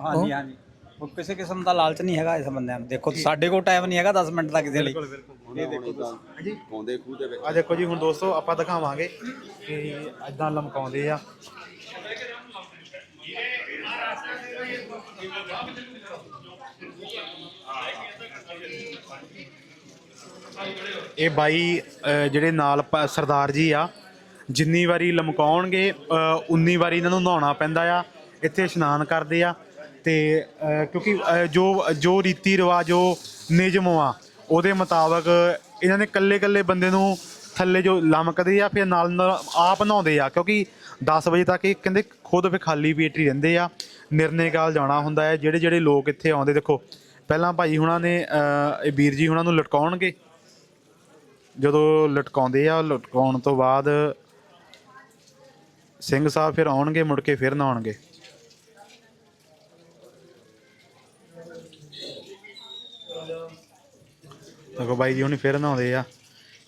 ਹਾਂਜੀ ਹਾਂਜੀ। ਉਹ ਕਿਸੇ ਕਿਸਮ ਦਾ ਲਾਲਚ ਨਹੀਂ ਹੈਗਾ ਇਸ ਬੰਦਿਆਂ ਨੂੰ। ਦੇਖੋ ਸਾਡੇ ਕੋਲ ਟਾਈਮ ਨਹੀਂ ਹੈਗਾ 10 ਮਿੰਟ ਦਾ ਕਿਸੇ ਲਈ। ਜੀ ਪਾਉਂਦੇ ਖੂਹ ਦੇ ਵਿੱਚ। ਆ ਦੇਖੋ ਜੀ ਹੁਣ ਦੋਸਤੋ ਆਪਾਂ ਦਿਖਾਵਾਂਗੇ ਕਿ ਐਦਾਂ ਲਮਕਾਉਂਦੇ ਆ। ਇਹ ਬਾਈ ਜਿਹੜੇ ਨਾਲ ਸਰਦਾਰ ਜੀ ਆ ਜਿੰਨੀ ਵਾਰੀ ਲਮਕਾਉਣਗੇ ਅਹ, ਉਨੀ ਵਾਰੀ ਇਹਨਾਂ ਨੂੰ ਨਹਾਉਣਾ ਪੈਂਦਾ ਆ ਇੱਥੇ ਇਸ਼ਨਾਨ ਕਰਦੇ ਆ। ਤੇ ਕਿਉਂਕਿ ਜੋ ਜੋ ਰੀਤੀ ਰਿਵਾਜ ਜੋ ਨਿਯਮ ਆ ਉਹਦੇ ਮੁਤਾਬਕ ਇਹਨਾਂ ਨੇ ਕੱਲੇ ਕੱਲੇ ਬੰਦੇ ਨੂੰ ਥੱਲੇ ਜੋ ਲਮਕਦੇ ਆ, ਫਿਰ ਨਾਲ ਨਾਲ ਆਪ ਨਹਾਉਂਦੇ ਆ, ਕਿਉਂਕਿ 10 ਵਜੇ ਤੱਕ ਇਹ ਕਹਿੰਦੇ ਖੁਦ ਫਿਰ ਖਾਲੀ ਪੇਟ ਹੀ ਰਹਿੰਦੇ ਆ। ਨਿਰਣੇ ਕਾਲ ਜਾਣਾ ਹੁੰਦਾ ਹੈ, ਜਿਹੜੇ ਜਿਹੜੇ ਲੋਕ ਇੱਥੇ ਆਉਂਦੇ, ਦੇਖੋ, ਪਹਿਲਾਂ ਭਾਈ ਹੁਣਾਂ ਨੇ ਇਹ ਵੀਰ ਜੀ ਹੁਣਾਂ ਨੂੰ ਲਟਕਾਉਣਗੇ। ਜਦੋਂ ਲਟਕਾਉਂਦੇ ਆ, ਲਟਕਾਉਣ ਤੋਂ ਬਾਅਦ ਸਿੰਘ ਸਾਹਿਬ ਫਿਰ ਆਉਣਗੇ, ਮੁੜ ਕੇ ਫਿਰ ਨਹਾਉਣਗੇ। ਦੇਖੋ ਬਾਈ ਜੀ ਹੁਣੀ ਫਿਰ ਨਹਾਉਂਦੇ ਆ।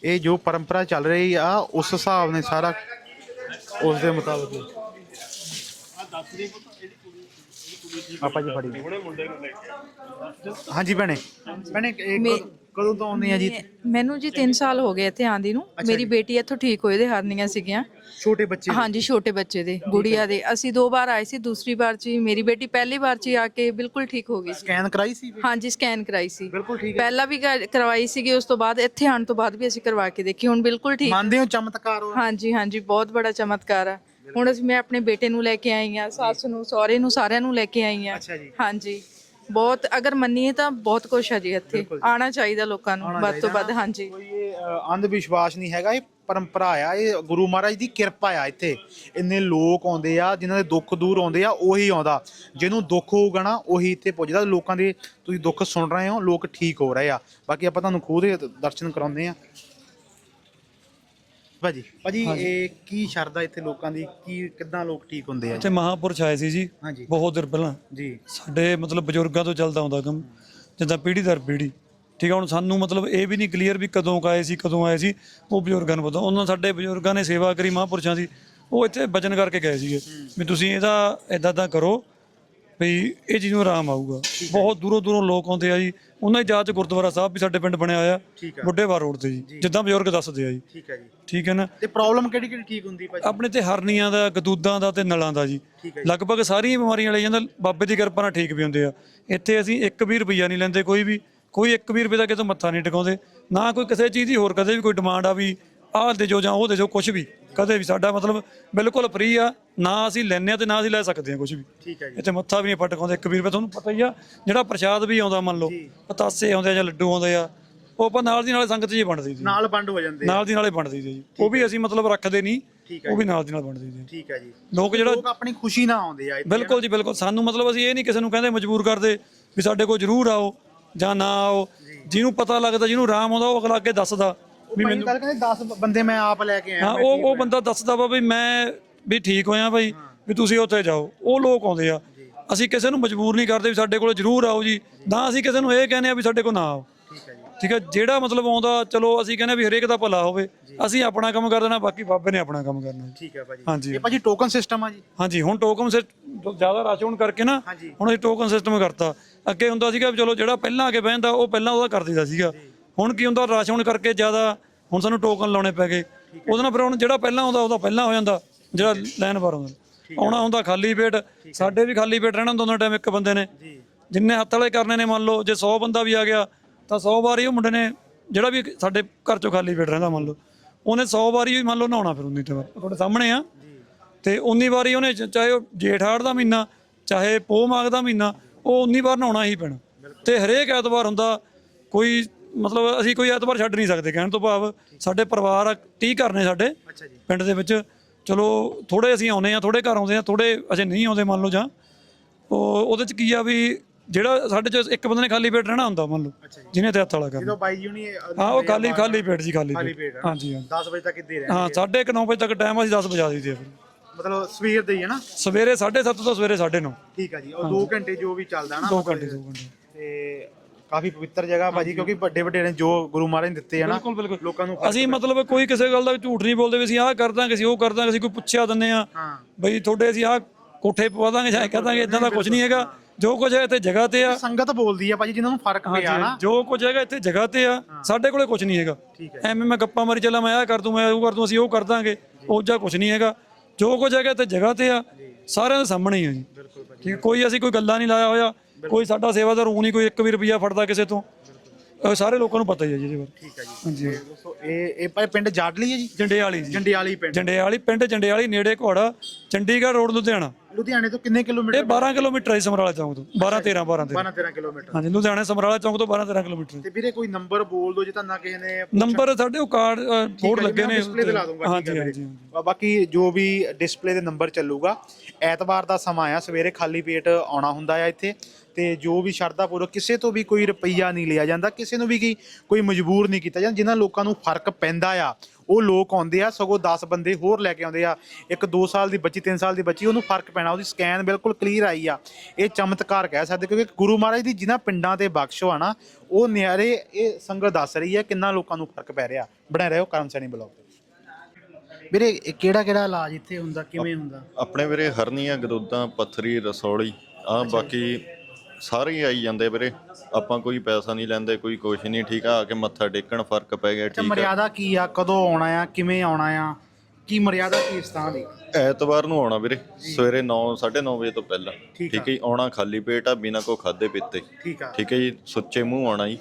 ਇਹ ਜੋ ਪਰੰਪਰਾ ਚੱਲ ਰਹੀ ਆ, ਉਸ ਹਿਸਾਬ ਨੇ ਸਾਰਾ ਉਸ ਦੇ ਮੁਤਾਬਕ ਆਪਾਂ ਜੀ ਫੜੀ। ਹਾਂਜੀ ਭੈਣੇ। ਭੈਣੇ ਇਹ ਕਦੋਂ- ਤੋਂ ਆਉਂਦੇ ਆ ਜੀ? ਮੈਨੂੰ ਜੀ 3 ਸਾਲ ਹੋ ਗਏ ਇੱਥੇ ਆਂਦੀ ਨੂੰ। ਮੇਰੀ ਬੇਟੀ ਇੱਥੋਂ ਠੀਕ ਹੋਏ ਦੇ ਹਰਨੀਆਂ ਸੀਗੀਆਂ। ਛੋਟੇ ਬੱਚੇ ਹਾਂਜੀ ਛੋਟੇ ਬੱਚੇ ਦੇ ਗੁੜੀਆ ਦੇ। ਅਸੀਂ ਦੋ ਵਾਰ ਆਏ ਸੀ ਦੂਸਰੀ ਵਾਰ ਚ ਮੇਰੀ ਬੇਟੀ ਪਹਿਲੀ ਵਾਰ ਚ ਆ ਕੇ ਬਿਲਕੁਲ ਠੀਕ ਹੋ ਗਈ ਸੀ। ਸਕੈਨ ਕਰਾਈ ਸੀ ਹਾਂਜੀ ਸਕੈਨ ਕਰਾਈ ਸੀ। ਬਿਲਕੁਲ ਠੀਕ ਹੈ। ਪਹਿਲਾਂ ਵੀ ਕਰ- ਕਰਵਾਈ ਸੀਗੀ ਉਸ ਤੋਂ ਬਾਅਦ ਇੱਥੇ ਆਉਣ ਤੋਂ ਬਾਅਦ ਵੀ ਅਸੀਂ ਕਰਵਾ ਕੇ ਦੇਖੀ ਹੁਣ ਬਿਲਕੁਲ ਠੀਕ। ਮੰਨਦੇ ਹੋ ਚਮਤਕਾਰ ਹੋ? ਹਾਂਜੀ ਹਾਂਜੀ ਬਹੁਤ ਬੜਾ ਚਮਤਕਾਰ ਆ। ਹੁਣ ਅਸੀਂ ਮੈਂ ਆਪਣੇ ਬੇਟੇ ਨੂੰ ਲੈ ਕੇ ਆਈ ਆ ਸੱਸ ਨੂੰ ਸਹੁਰੇ ਨੂੰ ਸਾਰਿਆਂ ਨੂੰ ਲੈ ਕੇ ਆਈ ਆ ਅੱਛਾ ਜੀ। ਹਾਂਜੀ। ਬਹੁਤ ਅਗਰ ਮੰਨੀਏ ਤਾਂ ਬਹੁਤ ਕੁਛ ਆ ਜੀ ਇੱਥੇ। ਆਣਾ ਚਾਹੀਦਾ ਲੋਕਾਂ ਨੂੰ ਵੱਧ ਤੋਂ ਵੱਧ ਹਾਂਜੀ। ਕੋਈ ਇਹ ਅ, ਅੰਧ ਵਿਸ਼ਵਾਸ ਨਹੀਂ ਹੈਗਾ ਇਹ ਪਰੰਪਰਾ ਆ ਇਹ ਗੁਰੂ ਮਹਾਰਾਜ ਦੀ ਕਿਰਪਾ ਆ ਇੱਥੇ। ਇੰਨੇ ਲੋਕ ਆਉਂਦੇ ਆ ਜਿਨ੍ਹਾਂ ਦੇ ਦੁੱਖ ਦੂਰ ਆਉਂਦੇ ਆ ਉਹੀ ਆਉਂਦਾ। ਜਿਹਨੂੰ ਦੁੱਖ ਹੋਊਗਾ ਨਾ ਉਹੀ ਇੱਥੇ ਪੁੱਜਦਾ। ਲੋਕਾਂ ਦੇ ਤੁਸੀਂ ਦੁੱਖ ਸੁਣ ਰਹੇ ਹੋ ਲੋਕ ਠੀਕ ਹੋ ਰਹੇ ਆ। ਬਾਕੀ ਆਪਾਂ ਤੁਹਾਨੂੰ ਖੁਦ ਹੀ ਦਰਸ਼ਨ ਕਰਾਉਂਦੇ ਆ। ਭਾਜੀ? ਭਾਜੀ ਇਹ ਕੀ ਸ਼ਰਧਾ ਇੱਥੇ ਲੋਕਾਂ ਦੀ? ਕੀ ਕਿੱਦਾਂ ਲੋਕ ਠੀਕ ਹੁੰਦੇ ਆ? ਇੱਥੇ ਮਹਾਪੁਰਸ਼ ਆਏ ਸੀ ਜੀ ਹਾਂਜੀ। ਬਹੁਤ ਦਿਨ ਪਹਿਲਾਂ। ਜੀ। ਸਾਡੇ ਮਤਲਬ ਬਜ਼ੁਰਗਾਂ ਤੋਂ ਚੱਲਦਾ ਆਉਂਦਾ ਕੰਮ ਜਿੱਦਾਂ ਪੀੜ੍ਹੀ ਦਰ ਪੀੜ੍ਹੀ। ਠੀਕ ਆ ਹੁਣ ਸਾਨੂੰ ਮਤਲਬ ਇਹ ਵੀ ਨਹੀਂ ਕਲੀਅਰ ਵੀ ਕਦੋਂ ਆਏ ਸੀ ਕਦੋਂ ਆਏ ਸੀ ਉਹ ਬਜ਼ੁਰਗਾਂ ਨੂੰ ਪਤਾ। ਉਹਨਾਂ ਸਾਡੇ ਬਜ਼ੁਰਗਾਂ ਨੇ ਸੇਵਾ ਕਰੀ ਮਹਾਪੁਰਸ਼ਾਂ ਦੀ ਉਹ ਇੱਥੇ ਵਚਨ ਕਰਕੇ ਗਏ ਸੀਗੇ ਵੀ ਤੁਸੀਂ ਇਹਦਾ ਇਦਾਂ ਦਾ ਕਰੋ ਵੀ ਇਹ ਚੀਜ਼ ਨੂੰ ਆਰਾਮ ਆਊਗਾ। ਬਹੁਤ ਦੂਰੋਂ ਦੂਰੋਂ ਲੋਕ ਆਉਂਦੇ ਆ ਜੀ ਉਹਨਾਂ ਦੀ ਯਾਦ ਚ ਗੁਰਦੁਆਰਾ ਸਾਹਿਬ ਵੀ ਸਾਡੇ ਪਿੰਡ ਬਣਿਆ ਹੋਇਆ ਠੀਕ ਆ। ਬੁੱਢੇਵਾਰ ਰੋਡ ਤੇ ਜੀ। ਜਿੱਦਾਂ ਬਜ਼ੁਰਗ ਦੱਸਦੇ ਆ ਜੀ। ਠੀਕ ਹੈ ਜੀ। ਠੀਕ ਹੈ ਨਾ? ਤੇ ਪ੍ਰੋਬਲਮ ਕਿਹੜੀ ਕਿਹੜੀ ਠੀਕ ਹੁੰਦੀ ਭਾਜੀ? ਆਪਣੇ ਤੇ ਹਰਨੀਆਂ ਦਾ ਗਦੂਦਾਂ ਦਾ ਤੇ ਨਲਾਂ ਦਾ ਜੀ। ਠੀਕ ਹੈ ਲਗਭਗ ਸਾਰੀਆਂ ਬਿਮਾਰੀਆਂ ਵਾਲੇ ਜਾਂਦਾ ਬਾਬੇ ਦੀ ਕਿਰਪਾ ਨਾਲ ਠੀਕ ਵੀ ਹੁੰਦੇ ਆ। ਇੱਥੇ ਅਸੀਂ 1 ਵੀ ਰੁਪਈਆ ਨਹੀਂ ਲੈਂਦੇ ਕੋਈ ਵੀ ਕੋਈ 1 ਵੀ ਰੁਪਏ ਦਾ ਕਿਤੋਂ ਮੱਥਾ ਨਹੀਂ ਟਿਕਾਉਂਦੇ। ਨਾ ਕੋਈ ਕਿਸੇ ਚੀਜ਼ ਦੀ ਹੋਰ ਕਦੇ ਵੀ ਕੋਈ ਡਿਮਾਂਡ ਆ ਵੀ ਆਹ ਦੇ ਜੋ ਜਾਂ ਉਹ ਦੇ ਜੋ ਕੁਝ ਵੀ। ਕਦੇ ਵੀ ਸਾਡਾ ਮਤਲਬ ਬਿਲਕੁਲ ਫ੍ਰੀ ਆ ਨਾ ਅਸੀਂ ਲੈਂਦੇ ਆ ਤੇ ਨਾ ਅਸੀਂ ਲੈ ਸਕਦੇ ਆ ਕੁਝ ਵੀ। ਠੀਕ ਹੈ ਜੀ। ਇੱਥੇ ਮੱਥਾ ਵੀ ਨਹੀਂ ਪਟਕਾਉਂਦੇ 1 ਵੀ ਤੁਹਾਨੂੰ ਪਤਾ ਹੀ ਆ ਜਿਹੜਾ ਪ੍ਰਸ਼ਾਦ ਵੀ ਆਉਂਦਾ ਮੰਨ ਲਓ ਪਤਾਸੇ ਆਉਂਦੇ ਆ ਜਾਂ ਲੱਡੂ ਆਉਂਦੇ ਆ ਉਹ ਆਪਾਂ ਨਾਲ ਦੀ ਨਾਲ ਸੰਗਤ 'ਚ ਹੀ ਵੰਡ ਦਈਦੀ ਨਾਲ ਬੰਦ ਹੋ ਜਾਂਦੇ ਆ। ਨਾਲ ਦੀ ਨਾਲੇ ਵੰਡ ਦਈਦੀ ਜੀ। ਉਹ ਵੀ ਅਸੀਂ ਮਤਲਬ ਰੱਖਦੇ ਨਹੀਂ ਠੀਕ ਹੈ ਉਹ ਵੀ ਨਾਲ ਦੀ ਨਾਲ ਵੰਡ ਦਈਦੀ ਠੀਕ ਹੈ ਜੀ। ਲੋਕ ਜਿਹੜਾ ਲੋਕ ਆਪਣੀ ਖੁਸ਼ੀ ਨਾਲ ਆਉਂਦੇ ਆ ਇੱਥੇ ਬਿਲਕੁਲ ਜੀ ਬਿਲਕੁਲ। ਸਾਨੂੰ ਮਤਲਬ ਅਸੀਂ ਇਹ ਨਹੀਂ ਕਿਸੇ ਨੂੰ ਕਹਿੰਦੇ ਮਜਬੂਰ ਕਰਦੇ ਵੀ ਸਾਡੇ ਕੋਲ ਜ਼ਰੂਰ ਆਓ ਜਾਂ ਨਾ ਆਓ। ਜਿਹਨੂੰ ਪਤਾ ਲੱਗਦਾ ਜਿਹਨੂੰ ਆਰਾਮ ਆਉਂਦਾ ਉਹ ਅਗਲਾ ਅੱਗੇ ਦੱਸਦਾ। ਵੀ ਭਾਈ ਗੱਲ ਕਹਿੰਦੇ 10 ਬੰਦੇ ਮੈਂ ਆਪ ਲੈ ਕੇ ਆਇਆ ਹਾਂ ਉਹ ਉਹ ਬੰਦਾ ਦੱਸਦਾ ਵਾ ਵੀ ਮੈਂ ਵੀ ਠੀਕ ਹੋਇਆ ਬਾਈ ਵੀ ਤੁਸੀਂ ਉੱਥੇ ਜਾਓ। ਉਹ ਲੋਕ ਆਉਂਦੇ ਆ। ਅਸੀਂ ਕਿਸੇ ਨੂੰ ਮਜਬੂਰ ਨਹੀਂ ਕਰਦੇ ਵੀ ਸਾਡੇ ਕੋਲ ਜ਼ਰੂਰ ਆਓ ਜੀ। ਨਾ ਅਸੀਂ ਕਿਸੇ ਨੂੰ ਇਹ ਕਹਿੰਦੇ ਆ ਵੀ ਸਾਡੇ ਕੋਲ ਨਾ ਆਓ। ਠੀਕ ਹੈ ਜੀ। ਠੀਕ ਹੈ ਜਿਹੜਾ ਮਤਲਬ ਆਉਂਦਾ ਚਲੋ ਅਸੀਂ ਕਹਿੰਦੇ ਵੀ ਹਰੇਕ ਦਾ ਭਲਾ ਹੋਵੇ। ਅਸੀਂ ਆਪਣਾ ਕੰਮ ਕਰ ਦੇਣਾ ਬਾਕੀ ਬਾਬੇ ਨੇ ਆਪਣਾ ਕੰਮ ਕਰਨਾ। ਠੀਕ ਹੈ ਭਾਜੀ। ਹਾਂਜੀ। ਇਹ ਭਾਜੀ ਟੋਕਨ ਸਿਸਟਮ ਆ ਜੀ। ਹਾਂਜੀ ਹੁਣ ਟੋਕਨ ਸੇ ਜ਼ਿਆਦਾ ਰਸ਼ ਹੋਣ ਕਰਕੇ ਨਾ। ਹੁਣ ਇਹ ਟੋਕਨ ਸਿਸਟਮ ਕਰਤਾ। ਅੱਗੇ ਹੁੰਦਾ ਸੀਗਾ ਵੀ ਚਲੋ ਜਿਹੜਾ ਪਹਿਲਾਂ ਆ ਕੇ ਬਹਿੰਦਾ ਉਹ ਪਹਿਲਾਂ ਉਹਦਾ ਕਰ ਦਿੰਦਾ ਸੀਗਾ। ਹੁਣ ਕੀ ਹੁੰਦਾ ਰਸ਼ ਹੋਣ ਕਰਕੇ ਜ਼ਿਆਦਾ ਹੁਣ ਸਾਨੂੰ ਟੋਕਨ ਲਾਉਣੇ ਪੈ ਗਏ। ਉਹਦੇ ਨਾਲ ਫਿਰ ਹੁਣ ਜਿਹੜਾ ਪਹਿਲਾਂ ਆਉਂਦਾ ਉਹਦਾ ਪਹਿਲਾਂ ਹੋ ਜਾਂਦਾ ਜਿਹੜਾ ਲਾਈਨ ਪਰ ਆਉਂਦਾ। ਆਉਣਾ ਹੁੰਦਾ ਖਾਲੀ ਪੇਟ ਸਾਡੇ ਵੀ ਖਾਲੀ ਪੇਟ ਰਹਿਣਾ ਹੁੰਦਾ ਉਹਨਾਂ ਟਾਈਮ ਇੱਕ ਬੰਦੇ ਨੇ। ਜਿੰਨੇ ਹੱਥ ਵਾਲੇ ਕਰਨੇ ਨੇ ਮੰਨ ਲਓ ਜੇ 100 ਬੰਦਾ ਵੀ ਆ ਗਿਆ ਤਾਂ 100 ਵਾਰੀ ਉਹ ਮੁੰਡੇ ਨੇ ਜਿਹੜਾ ਵੀ ਸਾਡੇ ਘਰ ਚੋਂ ਖਾਲੀ ਪੇਟ ਰਹਿੰਦਾ ਮੰਨ ਲਓ। ਉਹਨੇ 100 ਵਾਰੀ ਵੀ ਮੰਨ ਲਓ ਨਹਾਉਣਾ ਫਿਰ ਉਨੀ ਤੇ। ਤੁਹਾਡੇ ਸਾਹਮਣੇ ਆ। ਤੇ ਉਨੀ ਵਾਰੀ ਉਹਨੇ ਚਾਹੇ ਉਹ ਜੇਠ ਹਾੜ ਦਾ ਮਹੀਨਾ ਚਾਹੇ ਪੋਹ ਮਾਘ ਦਾ ਮਹੀਨਾ ਉਹ ਉਨੀ ਵਾਰ ਨਹਾਉਣਾ ਹੀ ਪੈਣਾ। ਤੇ ਹਰੇਕ ਐਤਵਾਰ ਹੁੰਦਾ ਕੋਈ ਮਤਲਬ ਅਸੀਂ ਕੋਈ ਐਤਵਾਰ ਛੱਡ ਨਹੀਂ ਸਕਦੇ ਕਹਿਣ ਤੋਂ ਭਾਵ ਸਾਡੇ ਪਰਿਵਾਰ 30 ਘਰ ਨੇ ਸਾਡੇ ਪਿੰਡ ਦੇ ਵਿੱਚ। ਚਲੋ ਥੋੜੇ ਅਸੀਂ ਆਉਨੇ ਆ ਥੋੜੇ ਘਰ ਆਉਂਦੇ ਆ ਥੋੜੇ ਅਜੇ ਨਹੀਂ ਆਉਂਦੇ ਮੰਨ ਲਓ ਜਾਂ। ਉਹ ਉਹਦੇ ਚ ਕੀ ਆ ਵੀ ਜਿਹੜਾ ਸਾਡੇ ਚ ਇੱਕ ਬੰਦੇ ਨੇ ਖਾਲੀ ਪੇਟ ਰਹਿਣਾ ਹੁੰਦਾ ਮੰਨ ਲਓ ਜਿਹਨੇ ਤੇ ਹੱਥ ਵਾਲਾ ਕਰਨਾ। ਜਦੋਂ ਬਾਈ ਜੀ ਹੁਣੀ ਹਾਂ ਉਹ ਖਾਲੀ ਖਾਲੀ ਪੇਟ ਜੀ ਖਾਲੀ ਪੇਟ। ਹਾਂਜੀ ਹਾਂਜੀ। 10 ਵਜੇ ਤੱਕ ਇੱਦੇ ਰਹਿ ਹਾਂ 9:30 ਵਜੇ ਤੱਕ ਟਾਈਮ ਅਸੀਂ 10 ਵਜਾ ਦਈਦੇ ਆ ਫਿਰ। ਮਤਲਬ ਸਵੇਰ ਦੇ ਹੀ ਹੈ ਨਾ? ਸਵੇਰੇ 7:30 ਤੋਂ ਸਵੇਰੇ 9:30 ਠੀਕ ਆ ਜੀ ਉਹ 2 ਘੰਟੇ ਜੋ ਵੀ ਚੱਲਦਾ ਨਾ 2 ਘੰਟੇ 2 ਘੰਟੇ। ਤੇ ਕਾਫੀ ਪਵਿੱਤਰ ਜਗ੍ਹਾ ਭਾਜੀ ਕਿਉਂਕਿ ਵੱਡੇ ਵੱਡੇ ਨੇ ਜੋ ਗੁਰੂ ਮਹਾਰਾਜ ਨੇ ਦਿੱਤੇ ਆ ਨਾ। ਬਿਲਕੁਲ ਬਿਲਕੁਲ। ਲੋਕਾਂ ਨੂੰ ਅਸੀਂ ਮਤਲਬ ਕੋਈ ਕਿਸੇ ਗੱਲ ਦਾ ਝੂਠ ਨਹੀਂ ਬੋਲਦੇ ਵੀ ਅਸੀਂ ਆਹ ਕਰ ਦਾਂਗੇ ਅਸੀਂ ਉਹ ਕਰ ਦਾਂਗੇ ਅਸੀਂ ਕੋਈ ਪੁੱਛਿਆ ਦਿੰਦੇ ਆ ਹਾਂ। ਬਈ ਤੁਹਾਡੇ ਅਸੀਂ ਆਹ ਕੋਠੇ ਪਵਾ ਦਾਂਗੇ ਜਾਂ ਕਹਿ ਦਾਂਗੇ ਇਦਾਂ ਦਾ ਕੁਝ ਨਹੀਂ ਹੈਗਾ। ਜੋ ਕੁਝ ਹੈ ਇੱਥੇ ਜਗ੍ਹਾ ਤੇ ਆ। ਸੰਗਤ ਬੋਲਦੀ ਆ ਭਾਜੀ ਜਿਨ੍ਹਾਂ ਨੂੰ ਫ਼ਰਕ ਪਿਆ ਨਾ। ਜੋ ਕੁਝ ਹੈਗਾ ਇੱਥੇ ਜਗ੍ਹਾ ਤੇ ਆ ਸਾਡੇ ਕੋਲੇ ਕੁਝ ਨਹੀਂ ਹੈਗਾ। ਠੀਕ ਐਵੇਂ ਮੈਂ ਗੱਪਾਂ ਮਾਰੀ ਚੱਲਾਂ ਮੈਂ ਆਹ ਕਰ ਦੂੰ ਮੈਂ ਉਹ ਕਰ ਦੂੰ ਅਸੀਂ ਉਹ ਕਰ ਦਾਂਗੇ ਉਹ ਜਾਂ ਕੁਝ ਨਹੀਂ ਹੈਗਾ। ਜੋ ਕੁਝ ਹੈਗਾ ਇੱਥੇ ਜਗ੍ਹਾ ਤੇ ਆ ਸਾਰਿਆਂ ਦੇ ਸਾਹਮਣੇ ਹੀ ਆ ਜੀ। ਠੀਕ ਹੈ, ਕੋਈ ਅਸੀਂ ਕੋਈ ਗੱਲਾਂ ਨਹੀਂ ਲਾਇਆ ਹੋਇਆ। ਕੋਈ ਸਾਡਾ ਸੇਵਾਦਾਰ ਊਂ ਨਹੀਂ ਕੋਈ 1 ਵੀ ਰੁਪਿਆ ਫੜਦਾ ਕਿਸੇ ਤੋਂ। ਅਹ ਸਾਰੇ ਲੋਕਾਂ ਨੂੰ ਪਤਾ ਹੀ ਹੈ ਜੀ ਇਹਦੇ ਬਾਰੇ। ਠੀਕ ਆ ਜੀ। ਹਾਂਜੀ। ਦੋਸਤੋ ਇਹ ਇਹ ਭਾਈ ਪਿੰਡ ਜਾਡਲੀ ਹੈ ਜੀ? ਜੰਡਿਆਲੀ ਜੀ। ਜੰਡਿਆਲੀ ਪਿੰਡ। ਜੰਡਿਆਲੀ ਪਿੰਡ ਜੰਡਿਆਲੀ ਨੇੜੇ ਘੋੜਾ ਚੰਡੀਗੜ੍ਹ ਰੋਡ ਲੁਧਿਆਣਾ। ਲੁਧਿਆਣੇ ਤੋਂ ਕਿੰਨੇ ਇਹ ਕਿਲੋਮੀਟਰ 12 ਕਿਲੋਮੀਟਰ ਹੈ ਸਮਰਾਲਾ ਚੌਂਕ ਤੋਂ। 12 13 12 13 12 13 ਕਿਲੋਮੀਟਰ। ਹਾਂਜੀ ਲੁਧਿਆਣਾ ਸਮਰਾਲਾ ਚੌਂਕ ਤੋਂ 12 13 ਕਿਲੋਮੀਟਰ ਤੇ ਵੀਰੇ ਕੋਈ ਨੰਬਰ ਬੋਲ ਦਿਓ ਜੇ ਤਾਂ ਨਾ ਕਿਸੇ ਨੇ ਨੰਬਰ ਸਾਡੇ ਉਹ ਕਾਰਡ ਬੋਰਡ ਲੱਗੇ ਨੇ ਡਿਸਪਲੇ ਤੇ ਲਾ ਦੂੰਗਾ ਹਾਂਜੀ ਹੈ ਹਾਂਜੀ। ਬਾਕੀ ਜੋ ਵੀ ਡਿਸਪਲੇ ਦੇ ਨੰਬਰ ਚੱਲੂਗਾ ਐਤਵਾਰ ਦਾ ਸਮਾਂ ਆ ਸਵੇਰੇ ਖਾਲੀ ਪੇਟ ਆਉਣਾ ਹੁੰਦਾ ਆ ਇੱਥੇ। ਤੇ ਜੋ ਵੀ ਸ਼ਰਧਾ ਪੂਰਵਕ ਕਿਸੇ ਤੋਂ ਵੀ ਕੋਈ ਰੁਪਈਆ ਨਹੀਂ ਲਿਆ ਜਾਂਦਾ ਕਿਸੇ ਨੂੰ ਵੀ ਕੀ ਕੋਈ ਮਜਬੂਰ ਨਹੀਂ ਕੀਤਾ ਜਾਂਦਾ। ਜਿਨ੍ਹਾਂ ਲੋਕਾਂ ਨੂੰ ਫ਼ਰਕ ਪੈਂਦਾ ਆ ਉਹ ਲੋਕ ਆਉਂਦੇ ਆ ਸਗੋਂ 10 ਬੰਦੇ ਹੋਰ ਲੈ ਕੇ ਆਉਂਦੇ ਆ। ਇੱਕ 2 ਸਾਲ ਦੀ ਬੱਚੀ 3 ਸਾਲ ਦੀ ਬੱਚੀ ਉਹਨੂੰ ਫ਼ਰਕ ਪੈਣਾ ਉਹਦੀ ਸਕੈਨ ਬਿਲਕੁਲ ਕਲੀਅਰ ਆਈ ਆ। ਇਹ ਚਮਤਕਾਰ ਕਹਿ ਸਕਦੇ ਕਿਉਂਕਿ ਗੁਰੂ ਮਹਾਰਾਜ ਦੀ ਜਿਨ੍ਹਾਂ ਪਿੰਡਾਂ ਤੇ ਬਖਸ਼ੋ ਆ ਨਾ ਉਹ ਨਿਆਰੇ ਇਹ ਸੰਗਤ ਦੱਸ ਰਹੀ ਹੈ ਕਿੰਨਾ ਲੋਕਾਂ ਨੂੰ ਫ਼ਰਕ ਪੈ ਰਿਹਾ। ਬਣੇ ਰਹੋ ਕਰਮ ਸੈਣੀ ਬਲੌਗ ਤੇ। ਵੀਰੇ ਕਿਹੜਾ ਕਿਹੜਾ ਇਲਾਜ ਇੱਥੇ ਹੁੰਦਾ ਕਿਵੇਂ ਹੁੰਦਾ? ਆਪਣੇ ਵੀਰੇ ਹਰਨੀਆਂ ਗਦੂਦਾਂ ਪੱਥਰੀ ਰਸੌਲੀ ਆ ਬਾਕੀ ਸਾਰੇ ਹੀ ਆਈ ਜਾਂਦੇ ਵੀਰੇ। ਆਪਾਂ ਕੋਈ ਪੈਸਾ ਨਹੀਂ ਲੈਂਦੇ ਕੋਈ ਕੁਛ ਨਹੀਂ ਠੀਕ ਆ ਆ ਕੇ ਮੱਥਾ ਟੇਕਣ ਫ਼ਰਕ ਪੈ ਗਿਆ ਠੀਕ ਆ। ਮਰਿਆਦਾ ਕੀ ਆ? ਕਦੋਂ ਆਉਣਾ ਆ? ਕਿਵੇਂ ਆਉਣਾ ਆ? ਕੀ ਮਰਿਆਦਾ ਕੀ ਇਸ ਦੀ? ਐਤਵਾਰ ਨੂੰ ਆਉਣਾ ਵੀਰੇ ਸਵੇਰੇ 9 9:30 ਵਜੇ ਤੋਂ ਪਹਿਲਾਂ। ਠੀਕ ਠੀਕ ਹੈ ਜੀ ਆਉਣਾ ਖਾਲੀ ਪੇਟ ਆ ਬਿਨਾਂ ਕੋ ਖਾਦੇ ਪੀਤੇ। ਠੀਕ ਆ। ਠੀਕ ਹੈ ਜੀ ਸੁੱਚੇ ਮੂੰਹ ਆਉਣਾ ਜੀ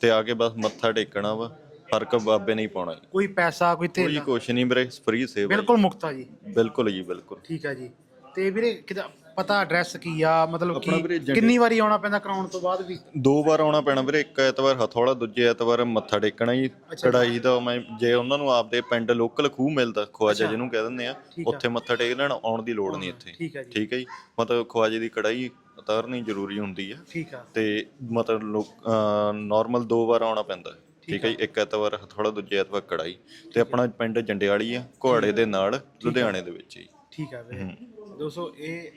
ਤੇ ਆ ਕੇ ਬਸ ਮੱਥਾ ਟੇਕਣਾ ਵਾ ਫ਼ਰਕ ਬਾਬੇ ਨਹੀਂ ਪਾਉਣਾ ਜੀ। ਕੋਈ ਪੈਸਾ ਕੋਈ ਕੋਈ ਤੇਲ ਕੁਛ ਨਹੀਂ ਵੀਰੇ ਫ੍ਰੀ ਸੇਵਾ ਜੀ। ਬਿਲਕੁਲ ਮੁਕਤਾ ਜੀ। ਬਿਲਕੁਲ ਜੀ ਬਿਲਕੁਲ। ਠੀਕ ਆ ਜੀ। ਤੇ ਵੀਰੇ ਕਿਦਾ ਪਤਾ ਐਡਰੈਸ ਕੀ ਆ ਮਤਲਬ ਆਪਣਾ ਵੀਰੇ ਕੀ ਜੰਡੇ- ਕਿੰਨੀ ਵਾਰੀ ਆਉਣਾ ਪੈਂਦਾ ਕਰਾਉਣ ਤੋਂ ਬਾਅਦ ਵੀ? ਦੋ ਵਾਰ ਆਉਣਾ ਪੈਣਾ ਵੀਰੇ ਇੱਕ ਐਤਵਾਰ ਹਥੌੜਾ ਦੂਜੇ ਐਤਵਾਰ ਮੱਥਾ ਟੇਕਣਾ ਜੀ ਕੜਾਈ ਦਾ ਮੈਂ ਜੇ ਉਹਨਾਂ ਨੂੰ ਆਪਦੇ ਪਿੰਡ ਲੋਕਲ ਖੂਹ ਮਿਲਦਾ ਖਵਾਜਾ ਜਿਹਨੂੰ ਕਹਿ ਦਿੰਦੇ ਆ ਉੱਥੇ ਮੱਥਾ ਟੇਕ ਲੈਣ ਆਉਣ ਦੀ ਲੋੜ ਨਹੀਂ ਇੱਥੇ। ਠੀਕ ਹੈ ਜੀ। ਠੀਕ ਹੈ ਜੀ। ਮਤਲਬ ਖਵਾਜੇ ਦੀ ਕੜਾਈ ਉਤਾਰਨੀ ਜ਼ਰੂਰੀ ਹੁੰਦੀ ਆ। ਠੀਕ ਆ। ਤੇ ਮਤਲਬ ਲੋਕ ਨਾਰਮਲ ਦੋ ਵਾਰ ਆਉਣਾ ਪੈਂਦਾ। ਠੀਕ ਹੈ ਜੀ। ਇੱਕ ਐਤਵਾਰ ਹਥੌੜਾ ਦੂਜੇ ਐਤਵਾਰ ਕੜਾਈ ਤੇ ਆਪਣਾ ਪਿੰਡ ਜੰਡਿਆਲੀ ਆ ਘੋੜੇ ਦੇ ਨਾਲ ਲੁਧਿਆਣੇ ਦੇ ਵਿੱਚ ਜੀ। ਠੀਕ ਆ ਵੀਰੇ। ਦੋਸਤੋ ਇਹ